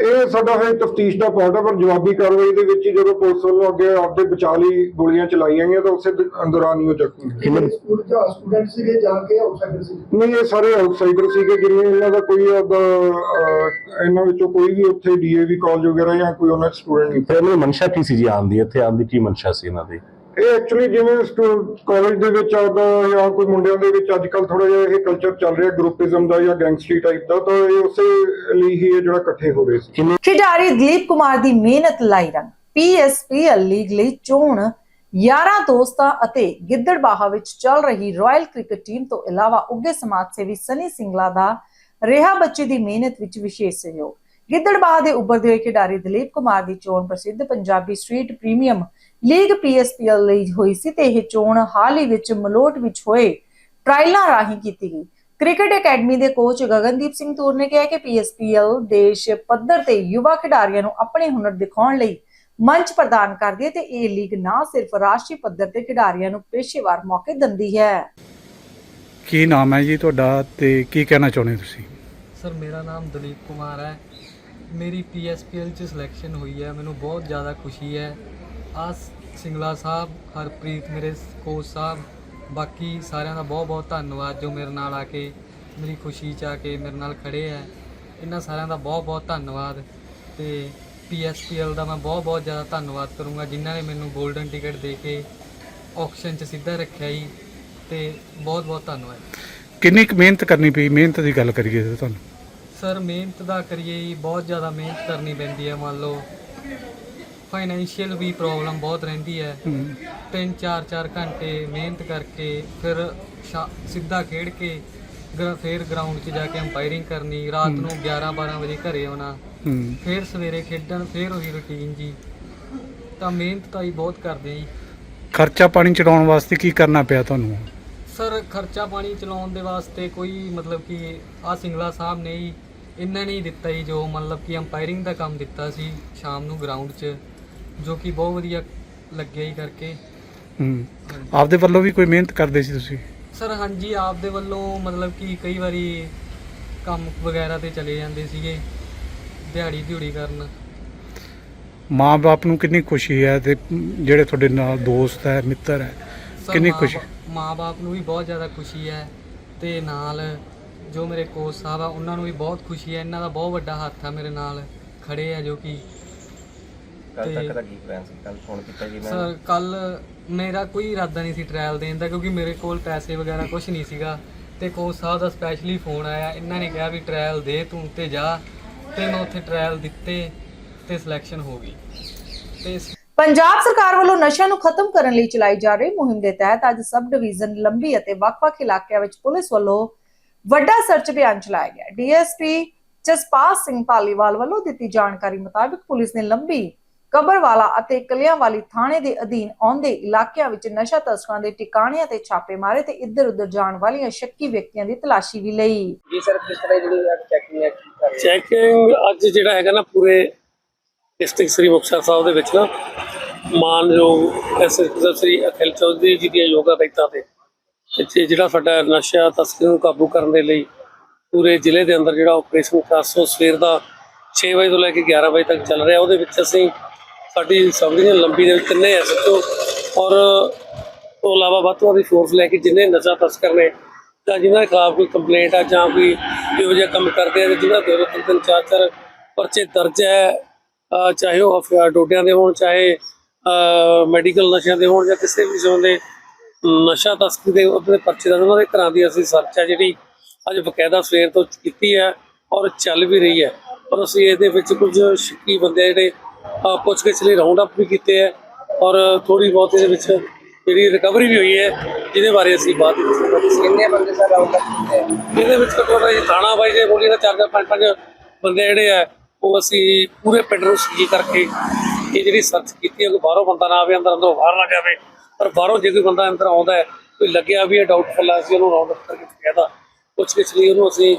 [SPEAKER 6] ਇਹ ਸਾਡਾ ਹੈ ਤਫਤੀਸ਼ ਦਾ ਪਾਰਟ ਹੈ ਪਰ ਜਵਾਬੀ ਕਾਰਵਾਈ ਦੇ ਵਿੱਚ ਹੀ ਜਦੋਂ ਪੁਲਿਸ ਵੱਲੋਂ ਅੱਗੇ ਆਪਦੇ ਲਈ ਗੋਲੀਆਂ ਚਲਾਈਆਂ ਗਈਆਂ ਤਾਂ ਉਸੇ ਦ- ਦੌਰਾਨ ਹੀ ਉਹ ਜ਼ਖਮੀ।
[SPEAKER 5] ਕਿੰਨੇ
[SPEAKER 7] ਸਕੂਲ ਦਾ ਸਟੂਡੈਂਟ ਸੀਗੇ ਜਾਂ ਕੇ ਆਊਟਸਾਈਡਰ ਸੀ
[SPEAKER 6] ਨਹੀਂ ਇਹ ਸਾਰੇ ਆਊਟਸਾਈਡਰ ਸੀਗੇ ਜਿਵੇਂ ਇਹਨਾਂ ਦਾ ਕੋਈ ਇਹਨਾਂ ਵਿੱਚੋਂ ਕੋਈ ਵੀ ਉੱਥੇ ਡੀਏਵੀ ਕਾਲਜ ਵਗੈਰਾ ਜਾਂ ਕੋਈ ਉਹਨਾਂ ਸਟੂਡੈਂਟ ਨਹੀਂ।
[SPEAKER 5] ਫਿਰ ਮਨਸ਼ਾ ਕੀ ਸੀ ਜੀ ਆਉਣ ਦੀ? ਇੱਥੇ ਆਉਣ ਦੀ ਕੀ ਮਨਸ਼ਾ ਸੀ ਇਹਨਾਂ ਦੀ?
[SPEAKER 6] ਇਹ ਐਕਚੁਅਲੀ ਜਿਵੇਂ ਕਾਲਜ ਦੇ ਵਿੱਚ ਆਪਦਾ ਜਾਂ ਕੋਈ ਮੁੰਡਿਆਂ ਦੇ ਵਿੱਚ ਅੱਜ ਕੱਲ ਥੋੜਾ ਜਿਹਾ ਇਹ ਕਲਚਰ ਚੱਲ ਰਿਹਾ ਗਰੁੱਪਿਜ਼ਮ ਦਾ ਜਾਂ ਗੈਂਗਸਟਰੀ ਟਾਈਪ ਦਾ, ਤਾਂ ਇਹ ਉਸੇ ਲਈ ਹੀ ਇਹ ਜਿਹੜਾ ਇਕੱਠੇ ਹੋ ਰਹੇ ਸੀ।
[SPEAKER 1] ਖਿਡਾਰੀ ਦਲੀਪ ਕੁਮਾਰ ਦੀ ਮਿਹਨਤ ਲਾਈ ਰੰਗ ਪੀਐਸਪੀਐਲ ਲੀਗ ਲਈ ਚੋਣ। 11 ਦੋਸਤਾਂ ਅਤੇ ਗਿੱਦੜਬਾਹਾ ਵਿੱਚ ਚੱਲ ਰਹੀ ਰਾਇਲ ਕ੍ਰਿਕਟ ਟੀਮ ਤੋਂ ਇਲਾਵਾ ਉੱਗੇ ਸਮਾਜ ਸੇਵੀ ਸਨੀ ਸਿੰਗਲਾ ਦਾ ਰੇਹਾ ਬੱਚੇ ਦੀ ਮਿਹਨਤ ਵਿੱਚ ਵਿਸ਼ੇਸ਼ ਸਹਿਯੋਗ। ਗਿੱਦੜਬਾਹਾ ਦੇ ਉੱਭਰਦੇ ਹੋਏ ਖਿਡਾਰੀ ਦਲੀਪ ਕੁਮਾਰ ਦੀ ਚੋਣ ਪ੍ਰਸਿੱਧ Punjabi street premium league PSPL ਲਈ ਹੋਈ ਸੀ ਤੇ ਇਹ ਚੋਣ ਹਾਲ ਹੀ ਵਿੱਚ ਮਲੋਟ ਵਿੱਚ ਹੋਏ ਟ੍ਰਾਇਲਾਂ ਰਾਹੀਂ ਕੀਤੀ ਗਈ। ਕ੍ਰਿਕਟ ਅਕੈਡਮੀ ਦੇ ਕੋਚ ਗਗਨਦੀਪ ਸਿੰਘ ਤੂਰ ਨੇ ਕਿਹਾ ਕਿ ਪੀਐਸਪੀਐਲ ਦੇਸ਼ ਪੱਧਰ ਤੇ ਯੁਵਾ ਖਿਡਾਰੀਆਂ ਨੂੰ ਆਪਣੇ ਹੁਨਰ ਦਿਖਾਉਣ ਲਈ ਮੰਚ ਪ੍ਰਦਾਨ ਕਰਦੀ ਹੈ ਤੇ ਇਹ ਲੀਗ ਨਾ ਸਿਰਫ ਰਾਸ਼ਟਰੀ ਪੱਧਰ ਤੇ ਖਿਡਾਰੀਆਂ ਨੂੰ ਪੇਸ਼ੇਵਰ ਮੌਕੇ ਦਿੰਦੀ ਹੈ।
[SPEAKER 8] ਕੀ ਨਾਮ ਹੈ ਜੀ ਤੁਹਾਡਾ ਤੇ ਕੀ ਕਹਿਣਾ ਚਾਹੁੰਦੇ ਤੁਸੀਂ?
[SPEAKER 9] ਸਰ ਮੇਰਾ ਨਾਮ ਦਲੀਪ ਕੁਮਾਰ ਹੈ। ਮੇਰੀ ਪੀਐਸਪੀਐਲ ਚ ਸਿਲੈਕਸ਼ਨ ਹੋਈ ਹੈ। ਮੈਨੂੰ ਬਹੁਤ ਜ਼ਿਆਦਾ ਖੁਸ਼ੀ ਹੈ ਆ ਸਿੰਗਲਾ ਸਾਹਿਬ ਹਰਪ੍ਰੀਤ ਮੇਰੇ ਕੋਚ ਸਾਹਿਬ ਬਾਕੀ ਸਾਰਿਆਂ ਦਾ ਬਹੁਤ ਬਹੁਤ ਧੰਨਵਾਦ ਜੋ ਮੇਰੇ ਨਾਲ ਆ ਕੇ ਮੇਰੀ ਖੁਸ਼ੀ ਚ ਆ ਕੇ ਮੇਰੇ ਨਾਲ ਖੜੇ ਹੈ ਇਹਨਾਂ ਸਾਰਿਆਂ ਦਾ ਬਹੁਤ ਬਹੁਤ ਧੰਨਵਾਦ ਤੇ ਪੀਐਸਪੀਐਲ ਦਾ ਮੈਂ ਬਹੁਤ ਬਹੁਤ ਜ਼ਿਆਦਾ ਧੰਨਵਾਦ ਕਰੂੰਗਾ ਜਿਨ੍ਹਾਂ ਨੇ ਮੈਨੂੰ 골ਡਨ ਟਿਕਟ ਦੇ ਕੇ ਆਕਸ਼ਨ 'ਚ ਸਿੱਧਾ ਰੱਖਿਆ ਜੀ ਤੇ ਬਹੁਤ ਬਹੁਤ ਧੰਨਵਾਦ।
[SPEAKER 8] ਕਿੰਨੀ ਕੁ ਮਿਹਨਤ ਕਰਨੀ ਪਈ? ਮਿਹਨਤ ਦੀ ਗੱਲ ਕਰੀਏ ਤੇ ਤੁਹਾਨੂੰ।
[SPEAKER 9] ਸਰ ਮਿਹਨਤ ਦਾ ਕਰੀਏ ਜੀ ਬਹੁਤ ਜ਼ਿਆਦਾ ਮਿਹਨਤ ਕਰਨੀ ਪੈਂਦੀ ਹੈ ਮੰਨ ਲਓ। ਫਾਈਨੈਂਸ਼ੀਅਲ ਵੀ ਪ੍ਰੋਬਲਮ ਬਹੁਤ ਰਹਿੰਦੀ ਹੈ। ਤਿੰਨ ਚਾਰ ਚਾਰ ਘੰਟੇ ਮਿਹਨਤ ਕਰਕੇ ਫਿਰ ਸ਼ਾ- ਸਿੱਧਾ ਖੇਡ ਕੇ ਗਰਾ- ਫਿਰ ਗਰਾਊਂਡ 'ਚ ਜਾ ਕੇ ਅੰਪਾਇਰਿੰਗ ਕਰਨੀ ਰਾਤ ਨੂੰ 11 12 ਵਜੇ ਘਰੇ ਆਉਣਾ ਫਿਰ ਸਵੇਰੇ ਖੇਡਣ ਫਿਰ ਉਹੀ ਰੁਟੀਨ ਜੀ। ਤਾਂ ਮਿਹਨਤ ਤਾਂ ਜੀ ਬਹੁਤ ਕਰਦੇ ਜੀ।
[SPEAKER 8] ਖਰਚਾ ਪਾਣੀ ਚੜਾਉਣ ਵਾਸਤੇ ਕੀ ਕਰਨਾ ਪਿਆ ਤੁਹਾਨੂੰ?
[SPEAKER 9] ਸਰ ਖਰਚਾ ਪਾਣੀ ਚਲਾਉਣ ਦੇ ਵਾਸਤੇ ਕੋਈ ਮਤਲਬ ਕਿ ਆ ਸਿੰਗਲਾ ਸਾਹਿਬ ਨੇ ਹੀ ਇਹਨਾਂ ਨੇ ਹੀ ਦਿੱਤਾ ਜੀ ਜੋ ਮਤਲਬ ਕਿ ਅੰਪਾਇਰਿੰਗ ਦਾ ਕੰਮ ਦਿੱਤਾ ਸੀ ਸ਼ਾਮ ਨੂੰ ਗਰਾਊਂਡ 'ਚ। ਜੋ ਕਿ ਬਹੁਤ ਵਧੀਆ ਲੱਗਿਆ ਹੀ ਕਰਕੇ।
[SPEAKER 8] ਹਮ, ਆਪਦੇ ਵੱਲੋਂ ਵੀ ਕੋਈ ਮਿਹਨਤ ਕਰਦੇ ਸੀ ਤੁਸੀਂ?
[SPEAKER 9] ਸਰ ਹਾਂਜੀ ਆਪ ਦੇ ਵੱਲੋਂ ਮਤਲਬ ਕਿ ਕਈ ਵਾਰੀ ਕੰਮ ਵਗੈਰਾ ਤੇ ਚਲੇ ਜਾਂਦੇ ਸੀਗੇ ਦਿਹਾੜੀ ਦਿਹੜੀ ਕਰਨ।
[SPEAKER 8] ਮਾਂ-ਬਾਪ ਨੂੰ ਕਿੰਨੀ ਖੁਸ਼ੀ ਹੈ ਤੇ ਜਿਹੜੇ ਤੁਹਾਡੇ ਨਾਲ ਦੋਸਤ ਹੈ ਮਿੱਤਰ ਹੈ
[SPEAKER 9] ਸਰ,
[SPEAKER 8] ਕਿੰਨੀ
[SPEAKER 9] ਮਾਂ-
[SPEAKER 8] ਖੁਸ਼ੀ?
[SPEAKER 9] ਮਾਂ-ਬਾਪ ਨੂੰ ਵੀ ਬਹੁਤ ਜ਼ਿਆਦਾ ਖੁਸ਼ੀ ਹੈ ਤੇ ਨਾਲ ਜੋ ਮੇਰੇ ਕੋਚ ਸਾਹਿਬ ਆ ਉਹਨਾਂ ਨੂੰ ਵੀ ਬਹੁਤ ਖੁਸ਼ੀ ਹੈ। ਇਹਨਾਂ ਦਾ ਬਹੁਤ ਵੱਡਾ ਹੱਥ ਆ ਮੇਰੇ ਨਾਲ ਖੜੇ ਆ ਜੋ ਕਿ ਕੱਲ ਤੱਕ ਦਾ ਕੀ ਪਲਾਨ ਸੀ? ਕੱਲ ਫੋਨ ਕੀਤਾ ਜੀ ਮੈਂ। ਸਰ ਕੱਲ ਮੇਰਾ ਕੋਈ ਇਰਾਦਾ ਨਹੀਂ ਸੀ ਟ੍ਰਾਇਲ ਦੇਣ ਦਾ ਕਿਉਂਕਿ ਮੇਰੇ ਕੋਲ ਪੈਸੇ ਵਗੈਰਾ ਕੁਝ ਨਹੀਂ ਸੀਗਾ। ਤੇ ਕੋਚ ਸਾਹਿਬ ਦਾ ਸਪੈਸ਼ਲੀ ਫੋਨ ਆਇਆ ਇਹਨਾਂ ਨੇ ਕਿਹਾ ਵੀ ਟ੍ਰਾਇਲ ਦੇ ਤੂੰ ਤੇ ਜਾ। ਤੇ ਮੈਂ ਉੱਥੇ ਟ੍ਰਾਇਲ ਦਿੱਤੇ ਤੇ ਸਿਲੈਕਸ਼ਨ ਹੋ ਗਈ। ਤੇ
[SPEAKER 1] ਪੰਜਾਬ ਸਰਕਾਰ ਵੱਲੋਂ ਨਸ਼ਿਆਂ ਨੂੰ ਖਤਮ ਕਰਨ ਲਈ ਚਲਾਈ ਜਾ ਰਹੀ ਮੁਹਿੰਮ ਦੇ ਤਹਿਤ ਅੱਜ ਸਬ ਡਿਵੀਜ਼ਨ ਲੰਬੀ ਅਤੇ ਵੱਖ-ਵੱਖ ਇਲਾਕਿਆਂ ਵਿੱਚ ਪੁਲਿਸ ਵੱਲੋਂ ਵੱਡਾ ਸਰਚ ਅਭਿਆਨ ਚਲਾਇਆ ਗਿਆ। ਡੀਐਸਪੀ ਜਸਪਾਲ ਸਿੰਘ ਪਾਲੀਵਾਲ ਵੱਲੋਂ ਦਿੱਤੀ ਜਾਣਕਾਰੀ ਮੁਤਾਬਕ ਪੁਲਿਸ ਨੇ ਲੰਬੀ ਕਬਰਵਾਲਾ ਅਤੇ ਕਲਿਆਂਵਾਲੀ ਥਾਣੇ ਦੇ ਅਧੀਨ ਆਉਂਦੇ ਇਲਾਕਿਆਂ ਵਿੱਚ ਨਸ਼ਾ ਤਸਕਰਾਂ ਦੇ ਟਿਕਾਣਿਆਂ ਤੇ ਛਾਪੇ ਮਾਰੇ ਤੇ ਇੱਧਰ-ਉੱਧਰ ਜਾਣ ਵਾਲੀਆਂ ਸ਼ੱਕੀ ਵਿਅਕਤੀਆਂ ਦੀ ਤਲਾਸ਼ੀ ਵੀ ਲਈ।
[SPEAKER 10] ਚੈਕਿੰਗ ਅੱਜ ਜਿਹੜਾ ਹੈਗਾ ਨਾ ਪੂਰੇ ਡਿਸਟ੍ਰਿਕਟ ਸ੍ਰੀ ਮੁਕਤਸਰ ਸਾਹਿਬ ਦੇ ਵਿੱਚ ਨਾ ਮਾਨਯੋਗ ਐਸਐਸਪੀ ਸ੍ਰੀ ਅਖਿਲ ਚੌਧਰੀ ਜੀ ਦੀਆਂ ਯੋਗਾ ਹਦਾਇਤਾਂ ਤੇ ਇੱਥੇ ਜਿਹੜਾ ਸਾਡਾ ਨਸ਼ਾ ਤਸਕਰੀ ਨੂੰ ਕਾਬੂ ਕਰਨ ਦੇ ਲਈ ਪੂਰੇ ਜ਼ਿਲ੍ਹੇ ਦੇ ਅੰਦਰ ਜਿਹੜਾ ਆਪਰੇਸ਼ਨ ਕਾਸੋ ਸਵੇਰ ਦਾ 6 ਵਜੇ ਤੋਂ ਲੈ ਕੇ 11 ਵਜੇ ਤੱਕ ਚੱਲ ਰਿਹਾ ਉਹਦੇ ਵਿੱਚ ਅਸੀਂ ਸਾਡੀ ਸਬਜ਼ੀਆਂ ਲੰਬੀ ਦੇ ਵਿੱਚ ਤਿੰਨੇ ਐਸਐਚਓ ਔਰ ਤੋਂ ਇਲਾਵਾ ਵੱਧ ਤੋਂ ਵੱਧ ਫੋਰਸ ਲੈ ਕੇ ਜਿੰਨੇ ਨਸ਼ਾ ਤਸਕਰ ਨੇ, ਜਾਂ ਜਿਨ੍ਹਾਂ ਦੇ ਖਿਲਾਫ ਕੋਈ ਕੰਪਲੇਂਟ ਆ, ਜਾਂ ਕੋਈ ਇਹੋ ਜਿਹਾ ਕੰਮ ਕਰਦੇ ਆ ਜਿਹਨਾਂ ਜਿਨ੍ਹਾਂ ਦੇ ਤਿੰਨ ਤਿੰਨ ਚਾਰ ਚਾਰ ਪਰਚੇ ਦਰਜ ਹੈ ਚਾਹੇ ਉਹ ਡੋਡਿਆਂ ਦੇ ਹੋਣ, ਚਾਹੇ ਮੈਡੀਕਲ ਨਸ਼ਿਆਂ ਦੇ ਹੋਣ ਜਾਂ ਕਿਸੇ ਵੀ ਕਿਸਮ ਦੇ ਨਸ਼ਾ ਤਸਕਰੀ ਦੇ ਉਹਦੇ ਪਰਚੇ ਦਾ ਉਹਨਾਂ ਦੇ ਘਰਾਂ ਦੀ ਅਸੀਂ ਸਰਚ ਹੈ ਜਿਹੜੀ ਅੱਜ ਬਕਾਇਦਾ ਸਵੇਰ ਤੋਂ ਕੀਤੀ ਹੈ ਔਰ ਚੱਲ ਵੀ ਰਹੀ ਹੈ। ਔਰ ਅਸੀਂ ਇਹਦੇ ਵਿੱਚ ਕੁਝ ਸ਼ੱਕੀ ਬੰਦੇ ਜਿਹੜੇ ਪੁੱਛਗਿੱਛ ਲਈ ਰਾਉਂਡ ਅਪ ਵੀ ਕੀਤੇ ਹੈ ਔਰ ਥੋੜੀ ਬਹੁਤ ਇਹਦੇ ਵਿੱਚ ਜਿਹੜੀ ਰਿਕਵਰੀ ਵੀ ਹੋਈ ਹੈ ਜਿਹਦੇ ਬਾਰੇ ਅਸੀਂ ਵਿੱਚ ਕਿੰਨੇ ਬੰਦੇ ਸਰ ਆਉਂ ਇਹਦੇ ਵਿੱਚ ਘੱਟੋ ਘੱਟ ਥਾਣਾ ਬਾਈ ਜੇ ਬੋਲੀ ਦਾ ਚਾਰ ਚਾਰ ਪੰਜ ਪੰਜ ਬੰਦੇ ਜਿਹੜੇ ਆ ਉਹ ਅਸੀਂ ਪੂਰੇ ਪਿੰਡ ਨੂੰ ਸੀ ਕਰਕੇ ਇਹ ਜਿਹੜੀ ਸਰਚ ਕੀਤੀ ਹੈ ਕੋਈ ਬਾਹਰੋਂ ਬੰਦਾ ਨਾ ਆਵੇ ਅੰਦਰ ਅੰਦਰੋਂ ਬਾਹਰ ਨਾ ਜਾਵੇ। ਪਰ ਬਾਹਰੋਂ ਜੇ ਕੋਈ ਬੰਦਾ ਅੰਦਰ ਆਉਂਦਾ ਹੈ ਕੋਈ ਲੱਗਿਆ ਵੀ ਇਹ ਡਾਊਟਫੁਲ ਆ ਅਸੀਂ ਉਹਨੂੰ ਰਾਉਂਡ ਅਪ ਕਰਕੇ ਕਹਿਦਾ ਪੁੱਛ ਗਿੱਛ ਲਈ ਉਹਨੂੰ ਅਸੀਂ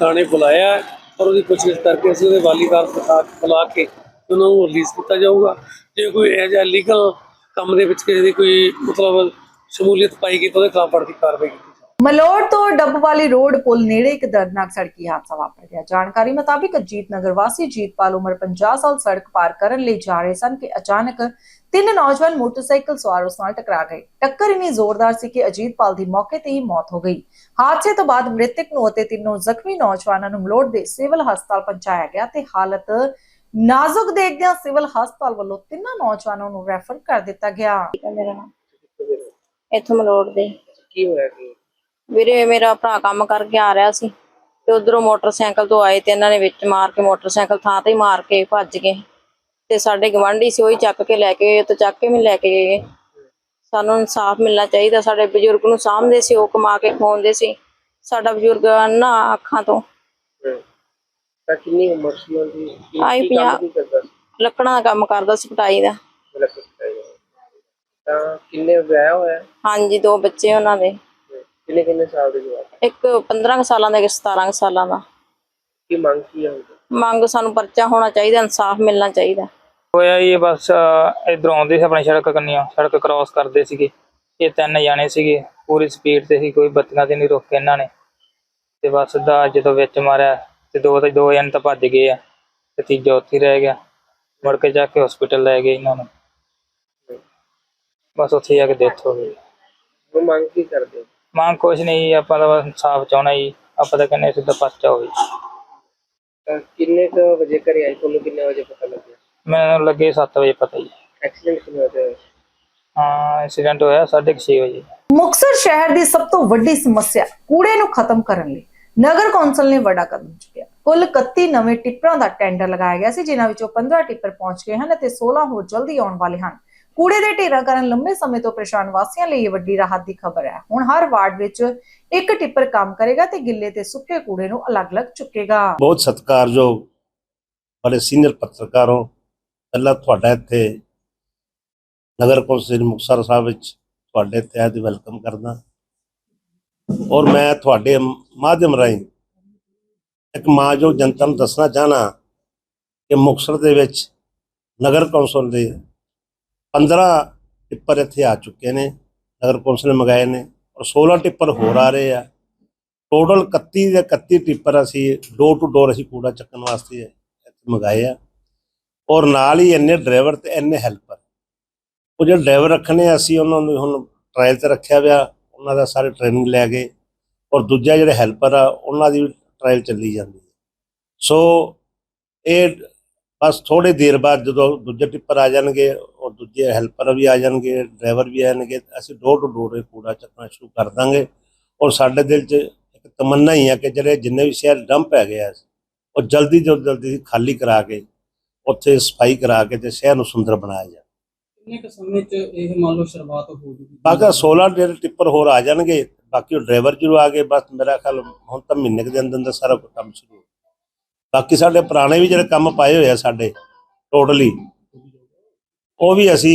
[SPEAKER 10] ਥਾਣੇ ਬੁਲਾਇਆ ਔਰ ਉਹਦੀ ਪੁੱਛ ਗਿੱਛ ਕਰਕੇ ਅਸੀਂ ਉਹਦੇ ਵਾਲੀਦਾਰ ਦਿਖਾ ਬੁਲਾ ਕੇ ਉਹਨਾਂ ਨੂੰ ਰਿਲੀਜ਼ ਕੀਤਾ ਜਾਊਗਾ। ਜੇ ਕੋਈ ਇਹ ਜਿਹਾ ਲੀਗਲ ਕੰਮ ਦੇ ਵਿੱਚ ਕਿਸੇ ਦੀ ਕੋਈ ਮਤਲਬ ਸ਼ਮੂਲੀਅਤ ਪਾਈ ਗਈ ਤਾਂ ਉਹਦੇ ਖਿਲਾਫ ਬਣਦੀ ਕਾਰਵਾਈ ਕੀਤੀ
[SPEAKER 1] ਮਲੋੜ ਤੋਂ ਡੱਬ ਰੋਡ ਪੁਲ ਨੇੜੇ ਇੱਕ ਦਰਦਨਾਕ ਸੜਕੀ ਹਾਦਸਾ ਵਾਪਰ ਗਿਆ। ਜਾਣਕਾਰੀ ਮੁਤਾਬਿਕ ਅਜੀਤ ਨਗਰ ਵਾਸੀ ਜੀਤਪਾਲ ਉਮਰ 50 ਸਾਲ ਸੜਕ ਪਾਰ ਕਰਨ ਲਈ ਜਾ ਰਹੇ ਸਨ ਕਿ ਅਚਾਨਕ ਤਿੰਨ ਨੌਜਵਾਨ ਮੋਟਰਸਾਈਕਲ ਸਵਾਰ ਉਸ ਨਾਲ ਟਕਰਾ ਗਏ। ਟੱਕਰ ਇੰਨੀ ਜ਼ੋਰਦਾਰ ਸੀ ਕਿ ਅਜੀਤਪਾਲ ਦੀ ਮੌਕੇ ਤੇ ਹੀ ਮੌਤ ਹੋ ਗਈ। ਹਾਦਸੇ ਤੋਂ ਬਾਅਦ ਮ੍ਰਿਤਕ ਨੂੰ ਅਤੇ ਤਿੰਨੋਂ ਜ਼ਖਮੀ ਨੌਜਵਾਨਾਂ ਨੂੰ ਮਲੋੜ ਦੇ ਸਿਵਲ ਹਸਪਤਾਲ ਪਹੁੰਚਾਇਆ ਗਿਆ ਤੇ ਹਾਲਤ ਨਾਜ਼ੁਕ ਦੇਖਦਿਆਂ ਸਿਵਲ ਹਸਪਤਾਲ ਵੱਲੋਂ ਤਿੰਨਾਂ ਨੌਜਵਾਨਾਂ ਨੂੰ ਰੈਫਰ ਕਰ ਦਿੱਤਾ ਗਿਆ।
[SPEAKER 11] ਮੇਰਾ ਨਾਮ ਇੱਥੋਂ ਮਲੋੜ ਦੇ।
[SPEAKER 10] ਕੀ ਹੋਇਆ ਕਿ?
[SPEAKER 11] ਵੀਰੇ ਮੇਰਾ ਭਰਾ ਕੰਮ ਕਰਕੇ ਆ ਰਿਹਾ ਸੀ ਤੇ ਉਧਰੋਂ ਮੋਟਰਸਾਈਕਲ ਤੋਂ ਆਏ ਤੇ ਇਹਨਾਂ ਨੇ ਵਿੱਚ ਮਾਰ ਕੇ ਮੋਟਰਸਾਈਕਲ ਥਾਂ ਤੇ ਹੀ ਮਾਰ ਕੇ ਭੱਜ ਗਏ। ਤੇ ਸਾਡੇ ਗਵਾਂਢੀ ਸੀ ਉਹ ਹੀ ਚੱਕ ਕੇ ਲੈ ਕੇ ਗਏ ਤੇ ਚੱਕ ਕੇ ਵੀ ਲੈ ਕੇ ਗਏ। ਸਾਨੂੰ ਇਨਸਾਫ ਮਿਲਣਾ ਚਾਹੀਦਾ ਸਾਡੇ ਬਜ਼ੁਰਗ ਨੂੰ ਸਾਂਭਦੇ ਸੀ ਉਹ ਕਮਾ ਕੇ ਖਵਾਉਂਦੇ ਸੀ। ਸਾਡਾ ਬਜ਼ੁਰਗ ਨਾ ਅੱਖਾਂ ਤੋਂ
[SPEAKER 10] ਤਾਂ ਕਿੰਨੀ ਉਮਰ ਸੀ ਉਹਦੀ? ਕੀ-
[SPEAKER 11] ਆਈ
[SPEAKER 10] ਕੀ ਕੰਮ
[SPEAKER 11] ਪੰਜਾਹ-
[SPEAKER 10] ਕੀ ਕਰਦਾ ਸੀ?
[SPEAKER 11] ਲੱਕੜਾਂ ਦਾ ਕੰਮ ਕਰਦਾ ਸੀ ਪਟਾਈ ਦਾ।
[SPEAKER 10] ਮਤਲਬ ਕੁਛ ਚਾਹੀਦਾ ਤਾਂ ਕਿੰਨੇ ਵਿਆਹ ਹੋਇਆ?
[SPEAKER 11] ਹਾਂਜੀ ਦੋ ਬੱਚੇ ਉਹਨਾਂ ਦੇ।
[SPEAKER 10] ਕਿੰਨੇ ਕਿੰਨੇ ਸਾਲ ਦੇ ਜਵਾਬ
[SPEAKER 11] ਇੱਕ 15 ਕੁ ਸਾਲਾਂ ਦਾ ਇੱਕ 17 ਕੁ ਸਾਲਾਂ ਦਾ।
[SPEAKER 10] ਕੀ ਮੰਗ ਕੀ ਹੈ
[SPEAKER 11] ਮੰਗ ਸਾਨੂੰ ਪਰਚਾ ਹੋਣਾ ਚਾਹੀਦਾ ਇਨਸਾਫ ਮਿਲਣਾ ਚਾਹੀਦਾ।
[SPEAKER 12] ਹੋਇਆ ਇਹ ਬਸ ਇਧਰੋਂ ਆਉਂਦੇ ਸੀ ਆਪਣੀ ਸੜਕ ਕੰਨੀਆਂ। ਸੜਕ ਕ੍ਰਾਸ ਕਰਦੇ ਸੀਗੇ। ਇਹ ਤਿੰਨ ਜਾਣੇ ਸੀਗੇ। ਪੂਰੀ ਸਪੀਡ ਤੇ ਸੀ ਕੋਈ ਬੱਤੀਆਂ ਤੇ ਨਹੀਂ ਰੋਕਿਆ ਇਹਨਾਂ ਨੇ। ਤੇ ਬਸ ਦਾ ਜਦੋਂ ਵਿੱਚ ਮਾਰਿਆ ਤੇ ਦੋ ਤੇ ਦੋ ਜਣੇ ਤਾਂ ਭੱਜ ਗਏ ਆ ਤੇ ਤੀਜਾ ਉੱਥੇ ਹੀ ਰਹਿ ਗਿਆ। ਮੁੜ ਕੇ ਜਾ ਕੇ ਹਸਪੀਟਲ ਲੈ ਗਏ ਇਹਨਾਂ ਨੂੰ। ਬਸ ਉੱਥੇ ਜਾ ਕੇ ਡੈਥ ਹੋ ਗਈ।
[SPEAKER 10] ਉਹ ਮੰਗ ਕੀ ਕਰਦੇ
[SPEAKER 12] ਮੰਗ ਕੁਛ ਨਹੀਂ ਜੀ, ਆਪਾਂ ਤਾਂ ਬਸ ਇਨਸਾਫ ਚਾਹਣਾ ਜੀ। ਆਪਾਂ ਤਾਂ ਕਹਿੰਦੇ ਸਿੱਧਾ ਪਰਚਾ ਹੋਵੇ
[SPEAKER 10] ਤਾਂ ਕਿੰਨੇ ਕੁ ਵਜੇ ਘਰੇ ਆਏ? ਤੁਹਾਨੂੰ ਕਿੰਨੇ ਵਜੇ ਪਤਾ ਲੱਗਿਆ?
[SPEAKER 12] ਮੈਨੂੰ ਲੱਗੇ 7 ਵਜੇ ਪਤਾ ਜੀ।
[SPEAKER 10] ਐਕਸੀਡੈਂਟ ਕਿਵੇਂ ਹੋਇਆ
[SPEAKER 12] ਹਾਂ ਐਕਸੀਡੈਂਟ ਹੋਇਆ 6:30 ਵਜੇ।
[SPEAKER 1] ਮੁਕਤਸਰ ਸ਼ਹਿਰ ਦੀ ਸਭ ਤੋਂ ਵੱਡੀ ਸਮੱਸਿਆ ਕੂੜੇ ਨੂੰ ਖਤਮ ਕਰਨ ਲਈ। ਨਗਰ ਕੌਂਸਲ ਨੇ ਵੱਡਾ ਕਦਮ ਚੁੱਕਿਆ। ਕੁੱਲ 31 ਨਵੇਂ ਟਿੱਪਰਾਂ ਦਾ ਟੈਂਡਰ ਲਗਾਇਆ ਗਿਆ ਸੀ, ਜਿਨ੍ਹਾਂ ਵਿੱਚੋਂ 15 ਟਿੱਪਰ ਪਹੁੰਚ ਗਏ ਹਨ ਅਤੇ 16 ਹੋਰ ਜਲਦੀ ਆਉਣ ਵਾਲੇ ਹਨ। ਕੂੜੇ ਦੇ ਢੇਰਾਂ ਕਾਰਨ ਲੰਬੇ ਸਮੇਂ ਤੋਂ ਪਰੇਸ਼ਾਨ ਵਾਸੀਆਂ ਲਈ ਇਹ ਵੱਡੀ ਰਾਹਤ ਦੀ ਖਬਰ ਹੈ। ਹੁਣ ਹਰ ਵਾਰਡ ਵਿੱਚ ਇੱਕ ਟਿੱਪਰ ਕੰਮ ਕਰੇਗਾ ਤੇ ਗਿੱਲੇ ਤੇ ਸੁੱਕੇ ਕੂੜੇ ਨੂੰ ਅਲੱਗ-ਅਲੱਗ ਚੁੱਕੇਗਾ।
[SPEAKER 13] ਬਹੁਤ ਸਤਿਕਾਰਯੋਗ ਬੜੇ ਸੀਨੀਅਰ ਪੱਤਰਕਾਰੋਂ ਪਹਿਲਾਂ ਤੁਹਾਡਾ ਇੱਥੇ ਨਗਰ ਕੌਂਸਲ ਮੁਕਤਸਰ ਸਾਹਿਬ ਵਿੱਚ ਤੁਹਾਡੇ ਤਹਿਤ ਵੈਲਕਮ ਕਰਦਾ। ਔਰ ਮੈਂ ਤੁਹਾਡੇ ਮਾਧਿਅਮ ਰਾਹੀਂ ਇੱਕ ਮਾਂ ਜਨਤਾ ਨੂੰ ਦੱਸਣਾ ਚਾਹਨਾ ਕਿ ਮੁਕਤਸਰ ਦੇ ਵਿੱਚ ਨਗਰ ਕੌਂਸਲ ਦੇ 15 ਟਿੱਪਰ ਇੱਥੇ ਆ ਚੁੱਕੇ ਨੇ, ਨਗਰ ਕੌਂਸਲ ਨੇ ਮੰਗਾਏ ਨੇ ਔਰ 16 ਟਿੱਪਰ ਹੋਰ ਆ ਰਹੇ ਆ। ਟੋਟਲ 31 ਦੇ 31 ਟਿੱਪਰ ਅਸੀਂ ਡੋਰ ਟੂ ਡੋਰ ਅਸੀਂ ਕੂੜਾ ਚੱਕਣ ਵਾਸਤੇ ਇੱਥੇ ਮੰਗਾਏ ਆ ਔਰ ਨਾਲ ਹੀ ਇੰਨੇ ਡਰਾਈਵਰ ਤੇ ਇੰਨੇ ਹੈਲਪਰ। ਉਹ ਜਿਹੜੇ ਡਰਾਈਵਰ ਰੱਖਣੇ ਅਸੀਂ ਉਹਨਾਂ ਨੂੰ ਹੁਣ ਟ੍ਰਾਇਲ ਤੇ ਰੱਖਿਆ ਹੋਇਆ। ਉਹਨਾਂ ਦਾ ਸਾਰੇ ਟ੍ਰੇਨਿੰਗ ਲੈ ਗਏ ਔਰ ਦੂਜਾ ਜਿਹੜੇ ਹੈਲਪਰ ਆ, ਉਹਨਾਂ ਦੀ ਟ੍ਰਾਇਲ ਚੱਲੀ ਜਾਂਦੀ ਹੈ। ਸੋ ਇਹ ਬਸ ਥੋੜੇ ਦੇਰ ਬਾਅਦ ਜਦੋਂ ਦੂਜੇ ਟਿੱਪਰ ਆ ਜਾਣਗੇ ਔਰ ਦੂਜੇ ਹੈਲਪਰ ਵੀ ਆ ਜਾਣਗੇ ਡਰਾਈਵਰ ਵੀ ਆ ਜਾਣਗੇ, ਅਸੀਂ ਡੋਰ ਟੂ ਡੋਰ ਇਹ ਕੂੜਾ ਚੱਕਣਾ ਸ਼ੁਰੂ ਕਰ ਦਾਂਗੇ। ਔਰ ਸਾਡੇ ਦਿਲ 'ਚ ਇੱਕ ਤਮੰਨਾ ਹੀ ਆ ਕਿ ਜਿਹੜੇ ਜਿੰਨੇ ਵੀ ਸ਼ਹਿਰ ਡੰਪ ਹੈਗੇ ਆ, ਉਹ ਜਲਦੀ ਤੋਂ ਜਲਦੀ ਖਾਲੀ ਕਰਾ ਕੇ, ਉੱਥੇ ਸਫ਼ਾਈ ਕਰਾ ਕੇ ਤੇ ਸ਼ਹਿਰ ਨੂੰ ਸੁੰਦਰ ਬਣਾਇਆ ਜਾਵੇ।
[SPEAKER 12] ਕਿੰਨੇ ਕ ਸਮੇਂ ਚ ਇਹ ਮੰਨ ਲਓ ਸ਼ੁਰੂਆਤ ਹੋ ਜੂਗੀ?
[SPEAKER 13] ਬਾਕੀ 16 ਜਿਹੜੇ ਟਿੱਪਰ ਹੋਰ ਆ ਜਾਣਗੇ, ਬਾਕੀ ਉਹ ਡਰਾਈਵਰ ਜਦੋਂ ਆ ਗਏ, ਬਸ ਮੇਰਾ ਖਿਆਲ ਹੁਣ ਤਾਂ ਮਹੀਨੇ ਕੁ ਦੇ ਅੰਦਰ ਅੰਦਰ ਸਾਰਾ ਕੁਝ ਕੰਮ ਸ਼ੁਰੂ ਹੋ ਬਾਕੀ ਸਾਡੇ ਪੁਰਾਣੇ ਵੀ ਜਿਹੜੇ ਕੰਮ ਪਾਏ ਹੋਏ ਆ ਸਾਡੇ ਟੋਟਲੀ ਉਹ ਵੀ ਅਸੀਂ